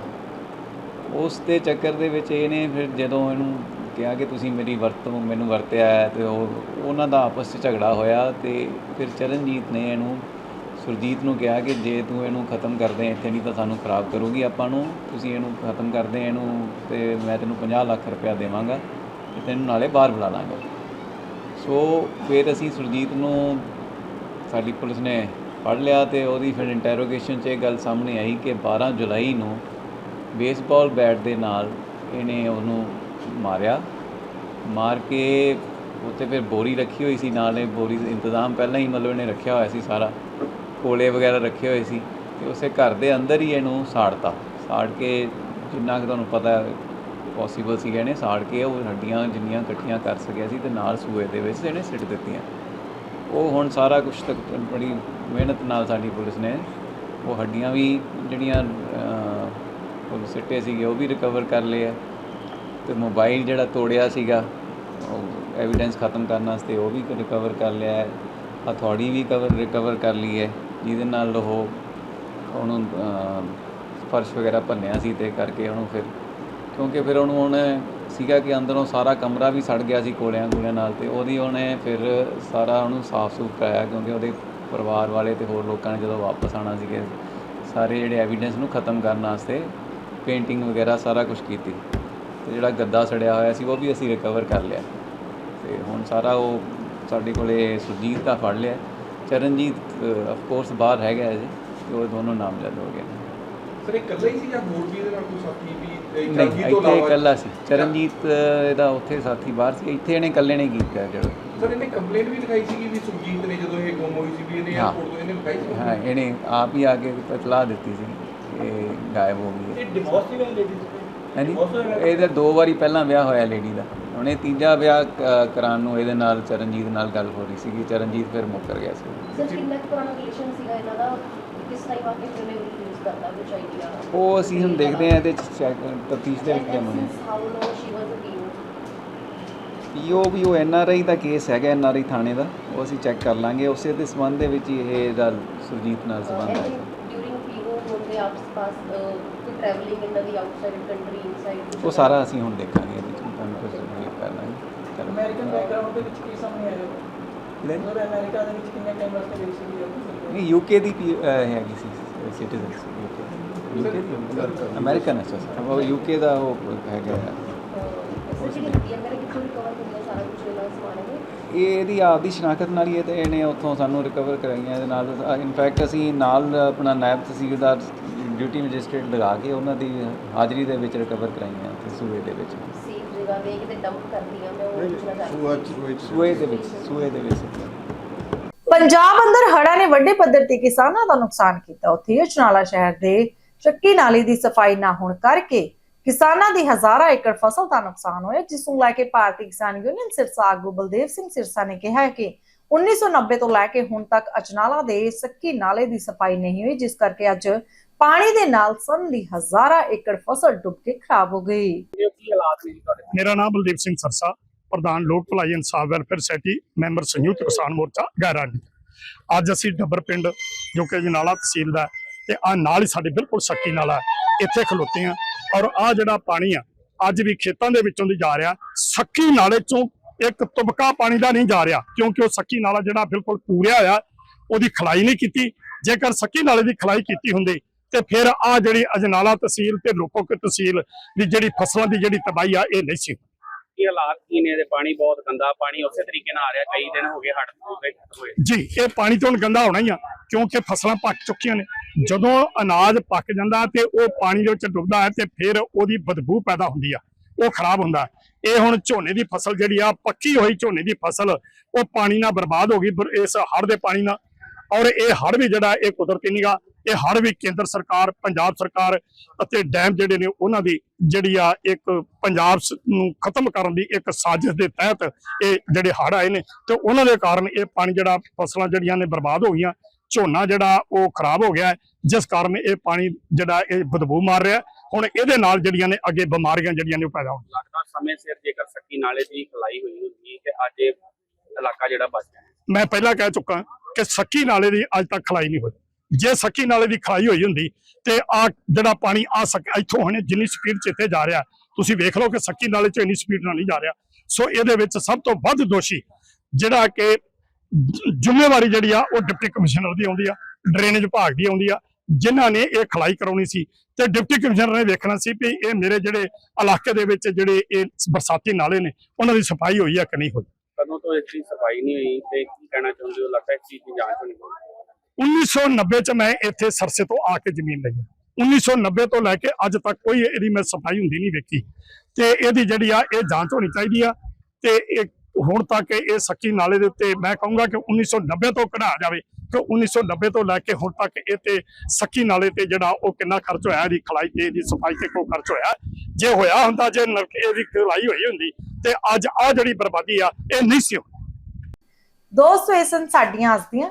[SPEAKER 15] ਉਸ ਦੇ ਚੱਕਰ ਦੇ ਵਿੱਚ ਇਹਨੇ ਫਿਰ ਜਦੋਂ ਇਹਨੂੰ ਕਿਹਾ ਕਿ ਤੁਸੀਂ ਮੇਰੀ ਵਰਤੋਂ, ਮੈਨੂੰ ਵਰਤਿਆ ਹੈ ਤੇ ਉਹ, ਉਹਨਾਂ ਦਾ ਆਪਸ 'ਚ ਝਗੜਾ ਹੋਇਆ ਤੇ ਫਿਰ ਚਰਨਜੀਤ ਨੇ ਇਹਨੂੰ ਸੁਰਜੀਤ ਨੂੰ ਕਿਹਾ ਕਿ ਜੇ ਤੂੰ ਇਹਨੂੰ ਖਤਮ ਕਰਦੇ, ਇੱਥੇ ਨਹੀਂ ਤਾਂ ਸਾਨੂੰ ਖਰਾਬ ਕਰੂਗੀ ਆਪਾਂ ਨੂੰ। ਤੁਸੀਂ ਇਹਨੂੰ ਖਤਮ ਕਰਦੇ, ਇਹਨੂੰ ਤੇ ਮੈਂ ਤੈਨੂੰ 50 ਲੱਖ ਰੁਪਇਆ ਦੇਵਾਂਗਾ ਤੇ ਤੈਨੂੰ ਨਾਲੇ ਬਾਹਰ ਬੁਲਾ ਲਾਂਗਾ। ਸੋ ਫਿਰ ਅਸੀਂ ਸੁਰਜੀਤ ਨੂੰ ਸਾਡੀ ਪੁਲਿਸ ਨੇ ਫੜ ਲਿਆ ਤੇ ਉਹਦੀ ਫਿਰ ਇੰਟਰੋਗੇਸ਼ਨ 'ਚ ਇਹ ਗੱਲ ਸਾਹਮਣੇ ਆਈ ਕਿ 12 ਜੁਲਾਈ ਨੂੰ ਬੇਸਬਾਲ ਬੈਟ ਦੇ ਨਾਲ ਇਹਨੇ ਉਹਨੂੰ ਮਾਰਿਆ। ਮਾਰ ਕੇ ਉੱਤੇ ਫਿਰ ਬੋਰੀ ਰੱਖੀ ਹੋਈ ਸੀ, ਨਾਲ ਇਹ ਬੋਰੀ ਦਾ ਇੰਤਜ਼ਾਮ ਪਹਿਲਾਂ ਹੀ ਮਤਲਬ ਇਹਨੇ ਰੱਖਿਆ ਹੋਇਆ ਸੀ ਸਾਰਾ। ਕੋਲੇ ਵਗੈਰਾ ਰੱਖੇ ਹੋਏ ਸੀ ਤੇ ਉਸੇ ਘਰ ਦੇ ਅੰਦਰ ਹੀ ਇਹਨੂੰ ਸਾੜਤਾ। ਸਾੜ ਕੇ ਜਿੰਨਾ ਕਿ ਤੁਹਾਨੂੰ ਪਤਾ ਪੋਸੀਬਲ ਸੀ ਇਹਨੇ ਸਾੜ ਕੇ ਉਹ ਹੱਡੀਆਂ ਜਿੰਨੀਆਂ ਇਕੱਠੀਆਂ ਕਰ ਸਕਿਆ ਸੀ ਤੇ ਨਾਲ ਸੂਏ ਦੇ ਵਿੱਚ ਇਹਨੇ ਸਿੱਟ ਦਿੱਤੀਆਂ। ਉਹ ਹੁਣ ਸਾਰਾ ਕੁਝ ਤੱਕ ਬੜੀ ਮਿਹਨਤ ਨਾਲ ਸਾਡੀ ਪੁਲਿਸ ਨੇ ਉਹ ਹੱਡੀਆਂ ਵੀ ਜਿਹੜੀਆਂ ਉਹ ਸਿੱਟੇ ਸੀਗੇ ਉਹ ਵੀ ਰਿਕਵਰ ਕਰ ਲਏ ਆ ਤੇ ਮੋਬਾਈਲ ਜਿਹੜਾ ਤੋੜਿਆ ਸੀਗਾ, ਉਹ ਐਵੀਡੈਂਸ ਖਤਮ ਕਰਨ ਵਾਸਤੇ ਉਹ ਵੀ ਰਿਕਵਰ ਕਰ ਲਿਆ, ਹਥੌੜੀ ਵੀ ਕਵਰ ਰਿਕਵਰ ਕਰ ਲਈ ਹੈ। ਜਿਹਦੇ ਨਾਲ ਉਹ ਉਹਨੂੰ ਫਰਸ਼ ਵਗੈਰਾ ਭੰਨਿਆ ਸੀ ਤੇ ਕਰਕੇ ਉਹਨੂੰ ਫਿਰ, ਕਿਉਂਕਿ ਫਿਰ ਉਹਨੂੰ ਉਹਨੇ ਸੀਗਾ ਕਿ ਅੰਦਰੋਂ ਸਾਰਾ ਕਮਰਾ ਵੀ ਸੜ ਗਿਆ ਸੀ ਕੋਲਿਆਂ ਕੋਲਿਆਂ ਨਾਲ ਤੇ ਉਹਦੀ ਉਹਨੇ ਫਿਰ ਸਾਰਾ ਉਹਨੂੰ ਸਾਫ਼ ਸੂਫ ਕਰਾਇਆ ਕਿਉਂਕਿ ਉਹਦੇ ਪਰਿਵਾਰ ਵਾਲੇ ਤੇ ਹੋਰ ਲੋਕਾਂ ਨੇ ਜਦੋਂ ਵਾਪਸ ਆਣਾ ਸੀਗੇ, ਸਾਰੇ ਜਿਹੜੇ ਐਵੀਡੈਂਸ ਨੂੰ ਖਤਮ ਕਰਨ ਵਾਸਤੇ ਪੇਂਟਿੰਗ ਵਗੈਰਾ ਸਾਰਾ ਕੁਝ ਕੀਤੀ ਤੇ ਜਿਹੜਾ ਗੱਦਾ ਸੜਿਆ ਹੋਇਆ ਸੀ ਉਹ ਵੀ ਅਸੀਂ ਰਿਕਵਰ ਕਰ ਲਿਆ ਤੇ ਹੁਣ ਸਾਰਾ ਉਹ ਸਾਡੇ ਕੋਲੇ ਸੁਰਜੀਤ ਦਾ ਫੜ ਲਿਆ। ਚਰਨਜੀਤ ਆਫ ਕੋਰਸ ਬਾਹਰ ਹੈਗਾ ਜੀ ਤੇ ਉਹ ਦੋਨੋਂ ਨਾਮਜ਼ਦ ਹੋ ਗਏ। ਨੇ
[SPEAKER 16] ਸਰ ਇਹ ਇਕੱਲਾ ਹੀ ਸੀ ਜਾਂ ਹੋਰ ਵੀ ਇਹਦੇ ਨਾਲ ਕੋਈ ਸਾਥੀ ਵੀ? ਚਰਨਜੀਤ ਤੋਂ
[SPEAKER 15] ਇੱਥੇ
[SPEAKER 16] ਇਲਾਵਾ
[SPEAKER 15] ਇਕੱਲਾ ਸੀ। ਚਰਨਜੀਤ ਇਹਦਾ ਉੱਥੇ ਸਾਥੀ ਬਾਹਰ ਸੀ। ਇੱਥੇ ਇਹਨੇ ਇਕੱਲੇ ਨੇ ਕੀਤਾ ਜਿਹੜਾ
[SPEAKER 16] ਸਰ ਇਹਨੇ ਕੰਪਲੇਂਟ ਵੀ ਲਿਖਾਈ ਸੀ ਵੀ ਸੁਰਜੀਤ ਨੇ ਜਦੋਂ ਇਹ ਗੁੰਮ ਹੋਈ ਸੀ ਵੀ ਇਹਨੇ
[SPEAKER 15] ਹਾਂ।
[SPEAKER 16] 에어ਪੋਰਟ ਤੋਂ ਇਹਨੇ ਲਿਖਾਈ ਸੀ?
[SPEAKER 15] ਹਾਂ ਇਹਨੇ ਆਪ ਹੀ ਆ ਕੇ ਇਤਲਾਹ ਦਿੱਤੀ ਸੀ ਕਿ ਇਹ ਗਾਇਬ ਹੋ ਗਈ ਹੈ।
[SPEAKER 16] ਇਹ ਡਿਵੋਰਸ ਲੇਡੀ
[SPEAKER 15] ਇਹਦਾ ਦੋ ਵਾਰੀ ਪਹਿਲਾਂ ਵਿਆਹ ਹੋਇਆ ਲੇਡੀ ਦਾ। ਇਹ ਤੀਜਾ ਵਿਆਹ ਕਰਾਉਣ ਨੂੰ ਇਹਦੇ ਨਾਲ ਚਰਨਜੀਤ ਨਾਲ ਗੱਲ ਹੋ ਰਹੀ ਸੀਗੀ ਚਰਨਜੀਤ ਫਿਰ ਮੁੱਕਰ ਗਿਆ ਸੀ।
[SPEAKER 17] ਸਰ ਕਿੰਨਾ ਕੁ ਪੁਰਾਣਾ ਰਿਲੇਸ਼ਨ ਸੀਗਾ ਇਹਨਾਂ ਦਾ? ਕਿਸ ਟਾਈਮ ਆ ਕੇ ਡਿਲੀਵਰੀ ਯੂਜ਼ ਕਰਦਾ ਕੁਝ ਆਈਡੀਆ
[SPEAKER 15] ਉਹ ਅਸੀਂ ਹੁਣ ਦੇਖਦੇ ਹਾਂ ਇਹਦੇ ਚ ਤਫਤੀਸ਼ ਦੇ ਵਿੱਚ ਦੇਵਾਂਗੇ
[SPEAKER 17] how low Shri was a
[SPEAKER 15] PO ਵੀ ਉਹ ਐਨਆਰਆਈ ਦਾ ਕੇਸ ਹੈਗਾ ਐਨਆਰਆਈ ਥਾਣੇ ਦਾ ਉਹ ਅਸੀਂ ਚੈੱਕ ਕਰ ਲਾਂਗੇ। ਉਸੇ ਦੇ ਸੰਬੰਧ ਦੇ ਵਿੱਚ ਇਹ ਦਾ ਸੁਰਜੀਤ ਨਾਲ ਸੰਬੰਧ ਹੈ।
[SPEAKER 17] ਡਿਊਰਿੰਗ ਪੀਓ ਹੋਣ ਦੇ ਆਪਸ ਪਾਸ ਕੋਈ ਟਰੈਵਲਿੰਗ ਇਹਨਾਂ ਦੀ ਆਊਟਸਾਈਡ ਕੰਟਰੀ ਇਨਸਾਈਡ
[SPEAKER 15] ਉਹ ਸਾਰਾ ਅਸੀਂ ਹੁਣ ਦੇਖਾਂਗੇ ਇਹਦੇ ਤੁਹਾਨੂੰ ਕੁਝ ਰਿਲੀਵ ਕਰ ਲਾਂਗੇ ਚਲੋ।
[SPEAKER 14] ਅਮਰੀਕਨ ਬੈਕਗ੍ਰਾਉਂਡ ਦੇ ਵਿੱਚ ਕੀ ਸਾਹਮਣੇ ਆਇਆ? ਮਤਲਬ ਅਮਰੀਕਾ ਦੇ ਵਿੱਚ ਕਿੰਨੇ ਟਾਈਮ ਵਾਸਤੇ ਗਈ ਸੀ
[SPEAKER 15] ਨਹੀਂ ਯੂਕੇ ਦੀ ਹੈਗੀ ਸੀ ਸਿਟੀਜ਼ਨ ਯੂਕੇ ਦੀ। ਅਮਰੀਕਨ ਅੱਛਾ ਸਰ ਉਹ ਯੂਕੇ ਦਾ ਉਹ ਹੈਗਾ ਇਹ ਇਹਦੀ ਆਪਦੀ ਸ਼ਨਾਖਤ ਨਾਲ ਹੀ ਇਹ ਤੇ ਇਹਨੇ ਉੱਥੋਂ ਸਾਨੂੰ ਰਿਕਵਰ ਕਰਾਈਆਂ ਇਹਦੇ ਨਾਲ। ਇਨਫੈਕਟ ਅਸੀਂ ਨਾਲ ਆਪਣਾ ਨਾਇਬ ਤਹਿਸੀਲਦਾਰ ਡਿਊਟੀ ਮੈਜਿਸਟ੍ਰੇਟ ਲਗਾ ਕੇ ਉਹਨਾਂ ਦੀ ਹਾਜ਼ਰੀ ਦੇ ਵਿੱਚ ਰਿਕਵਰ ਕਰਾਈਆਂ ਤੇ ਸੂਏ ਦੇ ਵਿੱਚ।
[SPEAKER 17] ਸੇਫ ਜਗ੍ਹਾ ਤੇ ਕਿਤੇ ਡੰਪ ਕਰਦੀਆਂ ਮੈਂ ਉਹ ਪੁੱਛਣਾ ਚਾਹੁੰਦੀ
[SPEAKER 15] ਸੂਏ ਦੇ ਵਿੱਚ। ਸੂਏ ਦੇ ਵਿੱਚ।
[SPEAKER 1] ਪੰਜਾਬ ਅੰਦਰ ਹੜ੍ਹਾਂ ਨੇ ਵੱਡੇ ਪੱਧਰ ਤੇ ਕਿਸਾਨਾਂ ਦਾ ਨੁਕਸਾਨ ਕੀਤਾ। ਉੱਥੇ ਅਜਨਾਲਾ ਸ਼ਹਿਰ ਦੇ ਚੱਕੀ ਨਾਲੀ ਦੀ ਸਫ਼ਾਈ ਨਾ ਹੋਣ ਕਰਕੇ ਕਿਸਾਨਾਂ ਦੀ ਹਜ਼ਾਰਾਂ ਏਕੜ ਫਸਲ ਦਾ ਨੁਕਸਾਨ ਹੋਇਆ ਜਿਸ ਨੂੰ ਲੈ ਕੇ ਭਾਰਤੀ ਕਿਸਾਨ ਯੂਨੀਅਨ ਸਿਰਸਾ ਆਗੂ ਬਲਦੇਵ ਸਿੰਘ ਸਿਰਸਾ ਨੇ ਕਿਹਾ ਹੈ ਕਿ 1990 ਤੋਂ ਲੈ ਕੇ ਹੁਣ ਤੱਕ ਅਜਨਾਲਾ ਦੇ ਸੱਕੀ ਨਾਲੇ ਦੀ ਸਫ਼ਾਈ ਨਹੀਂ ਹੋਈ ਜਿਸ ਕਰਕੇ ਅੱਜ ਪਾਣੀ ਦੇ ਨਾਲ ਸਨ ਦੀ ਹਜ਼ਾਰਾਂ ਏਕੜ ਫਸਲ ਡੁੱਬ ਕੇ ਖਰਾਬ ਹੋ ਗਈ।
[SPEAKER 8] ਮੇਰਾ ਨਾਮ ਬਲਦੀਪ ਸਿੰਘ ਸਰਸਾ ਪ੍ਰਧਾਨ ਲੋਕ ਭਲਾਈ ਇਨਸਾਫ ਵੈਲਫੇਅਰ ਸੋਸਾਇਟੀ ਮੈਂਬਰ ਸੰਯੁਕਤ ਕਿਸਾਨ ਮੋਰਚਾ ਗੈਰਾਂਡੀ ਅੱਜ ਅਸੀਂ ਡੱਬਰ ਪਿੰਡ ਜੋ ਕਿ ਜਨਾਲਾ ਤਹਿਸੀਲ ਦਾ ਤੇ ਆ ਨਾਲ ਹੀ ਸਾਡੇ ਬਿਲਕੁਲ ਸੱਕੀ ਨਾਲਾ। ਇੱਥੇ ਖਲੋਤੇ ਆ ਔਰ ਆ ਜਿਹੜਾ ਪਾਣੀ ਆ ਅੱਜ ਵੀ ਖੇਤਾਂ ਦੇ ਵਿੱਚੋਂ ਦੀ ਜਾ ਰਿਹਾ ਸੱਕੀ ਨਾਲੇ ਚੋਂ ਇੱਕ ਤੁਬਕਾ ਪਾਣੀ ਦਾ ਨਹੀਂ ਜਾ ਰਿਹਾ ਕਿਉਂਕਿ ਉਹ ਸੱਕੀ ਨਾਲਾ ਜਿਹੜਾ ਬਿਲਕੁਲ ਪੂਰਿਆ ਹੋਇਆ ਉਹਦੀ ਖਲਾਈ ਨਹੀਂ ਕੀਤੀ। ਜੇਕਰ ਸੱਕੀ ਨਾਲੇ ਦੀ ਖਲਾਈ ਕੀਤੀ ਹੁੰਦੀ ਤੇ ਫਿਰ ਆ ਜਿਹੜੀ ਅਜਨਾਲਾ ਤਹਿਸੀਲ ਤੇ ਲੋਪੋਕ ਤਹਿਸੀਲ ਦੀ ਜਿਹੜੀ ਫਸਲਾਂ ਦੀ ਜਿਹੜੀ ਤਬਾਹੀ ਆ ਇਹ ਨਹੀਂ ਸੀ
[SPEAKER 2] ਕੀ ਹਾਲਾਤ ਕੀ ਨੇ? ਇਹਦੇ ਪਾਣੀ ਬਹੁਤ ਗੰਦਾ ਪਾਣੀ ਉਸੇ ਤਰੀਕੇ ਨਾਲ ਆ ਰਿਹਾ ਕਈ ਦਿਨ ਹੋ ਗਏ ਹੜ ਹੋਏ।
[SPEAKER 8] ਜੀ ਇਹ ਪਾਣੀ ਤੋਂ ਗੰਦਾ ਹੋਣਾ ਹੀ ਆ ਕਿਉਂਕਿ ਫਸਲਾਂ ਪੱਕ ਚੁੱਕੀਆਂ ਨੇ। ਜਦੋਂ ਅਨਾਜ ਪੱਕ ਜਾਂਦਾ ਤੇ ਉਹ ਪਾਣੀ ਦੇ ਵਿੱਚ ਡੁੱਬਦਾ ਹੈ ਤੇ ਫਿਰ ਉਹਦੀ ਬਦਬੂ ਪੈਦਾ ਹੁੰਦੀ ਆ ਉਹ ਖਰਾਬ ਹੁੰਦਾ। ਇਹ ਹੁਣ ਝੋਨੇ ਦੀ ਫਸਲ ਜਿਹੜੀ ਆ ਪੱਕੀ ਹੋਈ ਝੋਨੇ ਦੀ ਫਸਲ ਉਹ ਪਾਣੀ ਨਾਲ ਬਰਬਾਦ ਹੋ ਗਈ ਇਸ ਹੜ੍ਹ ਦੇ ਪਾਣੀ ਨਾਲ। ਔਰ ਇਹ ਹੜ੍ਹ ਵੀ ਜਿਹੜਾ ਇਹ ਕੁਦਰਤੀ ਨਹੀਂਗਾ ਇਹ ਹੜ੍ਹ ਵੀ ਕੇਂਦਰ ਸਰਕਾਰ ਪੰਜਾਬ ਸਰਕਾਰ ਅਤੇ ਡੈਮ ਜਿਹੜੇ ਨੇ ਉਹਨਾਂ ਦੀ ਜਿਹੜੀ ਆ ਇੱਕ ਪੰਜਾਬ ਨੂੰ ਖਤਮ ਕਰਨ ਦੀ ਇੱਕ ਸਾਜ਼ਿਸ਼ ਦੇ ਤਹਿਤ ਇਹ ਜਿਹੜੇ ਹੜ੍ਹ ਆਏ ਨੇ ਤੇ ਉਹਨਾਂ ਦੇ ਕਾਰਨ ਇਹ ਪਾਣੀ ਜਿਹੜਾ ਫਸਲਾਂ ਜਿਹੜੀਆਂ ਨੇ ਬਰਬਾਦ ਹੋ ਗਈਆਂ ਝੋਨਾ ਜਿਹੜਾ ਉਹ ਖਰਾਬ ਹੋ ਗਿਆ ਜਿਸ ਕਾਰਨ ਇਹ ਪਾਣੀ ਜਿਹੜਾ ਇਹ ਬਦਬੂ ਮਾਰ ਰਿਹਾ। ਹੁਣ ਇਹਦੇ ਨਾਲ ਜਿਹੜੀਆਂ ਨੇ ਅੱਗੇ ਬਿਮਾਰੀਆਂ ਜਿਹੜੀਆਂ ਨੇ ਉਹ ਪੈਦਾ ਹੋਣਗੀਆਂ
[SPEAKER 2] ਲੱਗਦਾ ਸਮੇਂ ਸਿਰ ਜੇਕਰ ਸੱਕੀ ਨਾਲੇ ਦੀ ਖਲਾਈ ਹੋਈ ਹੁੰਦੀ ਕਿ ਅੱਜ ਇਹ ਇਲਾਕਾ ਜਿਹੜਾ ਬਚ
[SPEAKER 8] ਮੈਂ ਪਹਿਲਾਂ ਕਹਿ ਚੁੱਕਾ ਕਿ ਸੱਕੀ ਨਾਲੇ ਦੀ ਅੱਜ ਤੱਕ ਖਲਾਈ ਨਹੀਂ ਹੋਈ। ਜੇ ਸੱਕੀ ਨਾਲੇ ਦੀ ਖਲਾਈ ਹੋਈ ਹੁੰਦੀ ਤੇ ਆ ਜਿਹੜਾ ਪਾਣੀ ਆ ਸਕ ਇੱਥੋਂ ਹੁਣ ਜਿੰਨੀ ਸਪੀਡ 'ਚ ਇੱਥੇ ਜਾ ਰਿਹਾ, ਤੁਸੀਂ ਵੇਖ ਲਓ ਕਿ ਸੱਕੀ ਨਾਲੇ 'ਚ ਇੰਨੀ ਸਪੀਡ ਨਾਲ ਨਹੀਂ ਜਾ ਰਿਹਾ। ਸੋ ਇਹਦੇ ਵਿੱਚ ਸਭ ਤੋਂ ਵੱਧ ਦੋਸ਼ੀ ਜਿਹੜਾ ਕਿ ਜ਼ਿੰਮੇਵਾਰੀ ਜਿਹੜੀ ਆ, ਉਹ ਡਿਪਟੀ ਕਮਿਸ਼ਨਰ ਦੀ ਆਉਂਦੀ ਆ, ਡਰੇਨੇਜ ਵਿਭਾਗ ਦੀ ਆਉਂਦੀ ਆ, ਜਿਨ੍ਹਾਂ ਨੇ ਇਹ ਖਲਾਈ ਕਰਾਉਣੀ ਸੀ। ਤੇ ਡਿਪਟੀ ਕਮਿਸ਼ਨਰ ਨੇ ਵੇਖਣਾ ਸੀ ਵੀ ਇਹ ਮੇਰੇ ਜਿਹੜੇ ਇਲਾਕੇ ਦੇ ਵਿੱਚ ਜਿਹੜੇ ਇਹ ਬਰਸਾਤੀ ਨਾਲੇ ਨੇ, ਉਹਨਾਂ ਦੀ ਸਫ਼ਾਈ ਹੋਈ ਆ ਕਿ ਨਹੀਂ ਹੋਈ।
[SPEAKER 2] ਕਦੋਂ ਤੋਂ ਇਸ ਦੀ ਸਫ਼ਾਈ ਨਹੀਂ ਹੋਈ ਤੇ ਕੀ ਕਹਿਣਾ ਚਾਹੁੰਦੇ ਹੋ? ਲੱਗਦਾ ਇਸ ਚੀਜ਼ ਦੀ ਜਾਂਚ ਹੋਣੀ ਚਾਹੀਦੀ।
[SPEAKER 8] 1990 ਚ ਮੈਂ ਇੱਥੇ ਸਰਸੇ ਤੋਂ ਆ ਕੇ ਜ਼ਮੀਨ ਲਈ 1990 ਤੋਂ ਲੈ ਕੇ ਅੱਜ ਤੱਕ ਕੋਈ ਇਹਦੀ ਮੈਂ ਸਫ਼ਾਈ ਹੁੰਦੀ ਨਹੀਂ ਵੇਖੀ। ਤੇ ਇਹਦੀ ਜਿਹੜੀ ਆ, ਇਹ ਜਾਂਚ ਹੋਣੀ ਚਾਹੀਦੀ ਆ। ਤੇ ਇਹ ਹੁਣ ਤੱਕ ਇਹ ਸੱਕੀ ਨਾਲੇ ਦੇ ਉੱਤੇ ਮੈਂ ਕਹੂੰਗਾ ਕਿ 1990 ਤੋਂ ਕਢਾਇਆ ਜਾਵੇ, ਕਿ 1990 ਤੋਂ ਲੈ ਕੇ ਹੁਣ ਤੱਕ ਇਹ ਤੇ ਸੱਕੀ ਨਾਲੇ ਤੇ ਜਿਹੜਾ ਉਹ ਕਿੰਨਾ ਖਰਚ ਹੋਇਆ, ਇਹਦੀ ਖਲਾਈ ਤੇ ਇਹਦੀ ਸਫ਼ਾਈ ਤੇ ਕੋਈ ਖਰਚ ਹੋਇਆ। ਜੇ ਹੋਇਆ ਹੁੰਦਾ, ਜੇ ਇਹਦੀ ਦੀ ਖਲਾਈ ਹੋਈ ਹੁੰਦੀ, ਤੇ ਅੱਜ ਆ ਜਿਹੜੀ ਬਰਬਾਦੀ ਆ, ਇਹ ਨਹੀਂ ਸੀ ਹੋਣੀ।
[SPEAKER 1] ਦੋਸਤੋ ਇਹ ਸਨ ਸਾਡੀਆਂ ਅੱਜ ਦੀਆਂ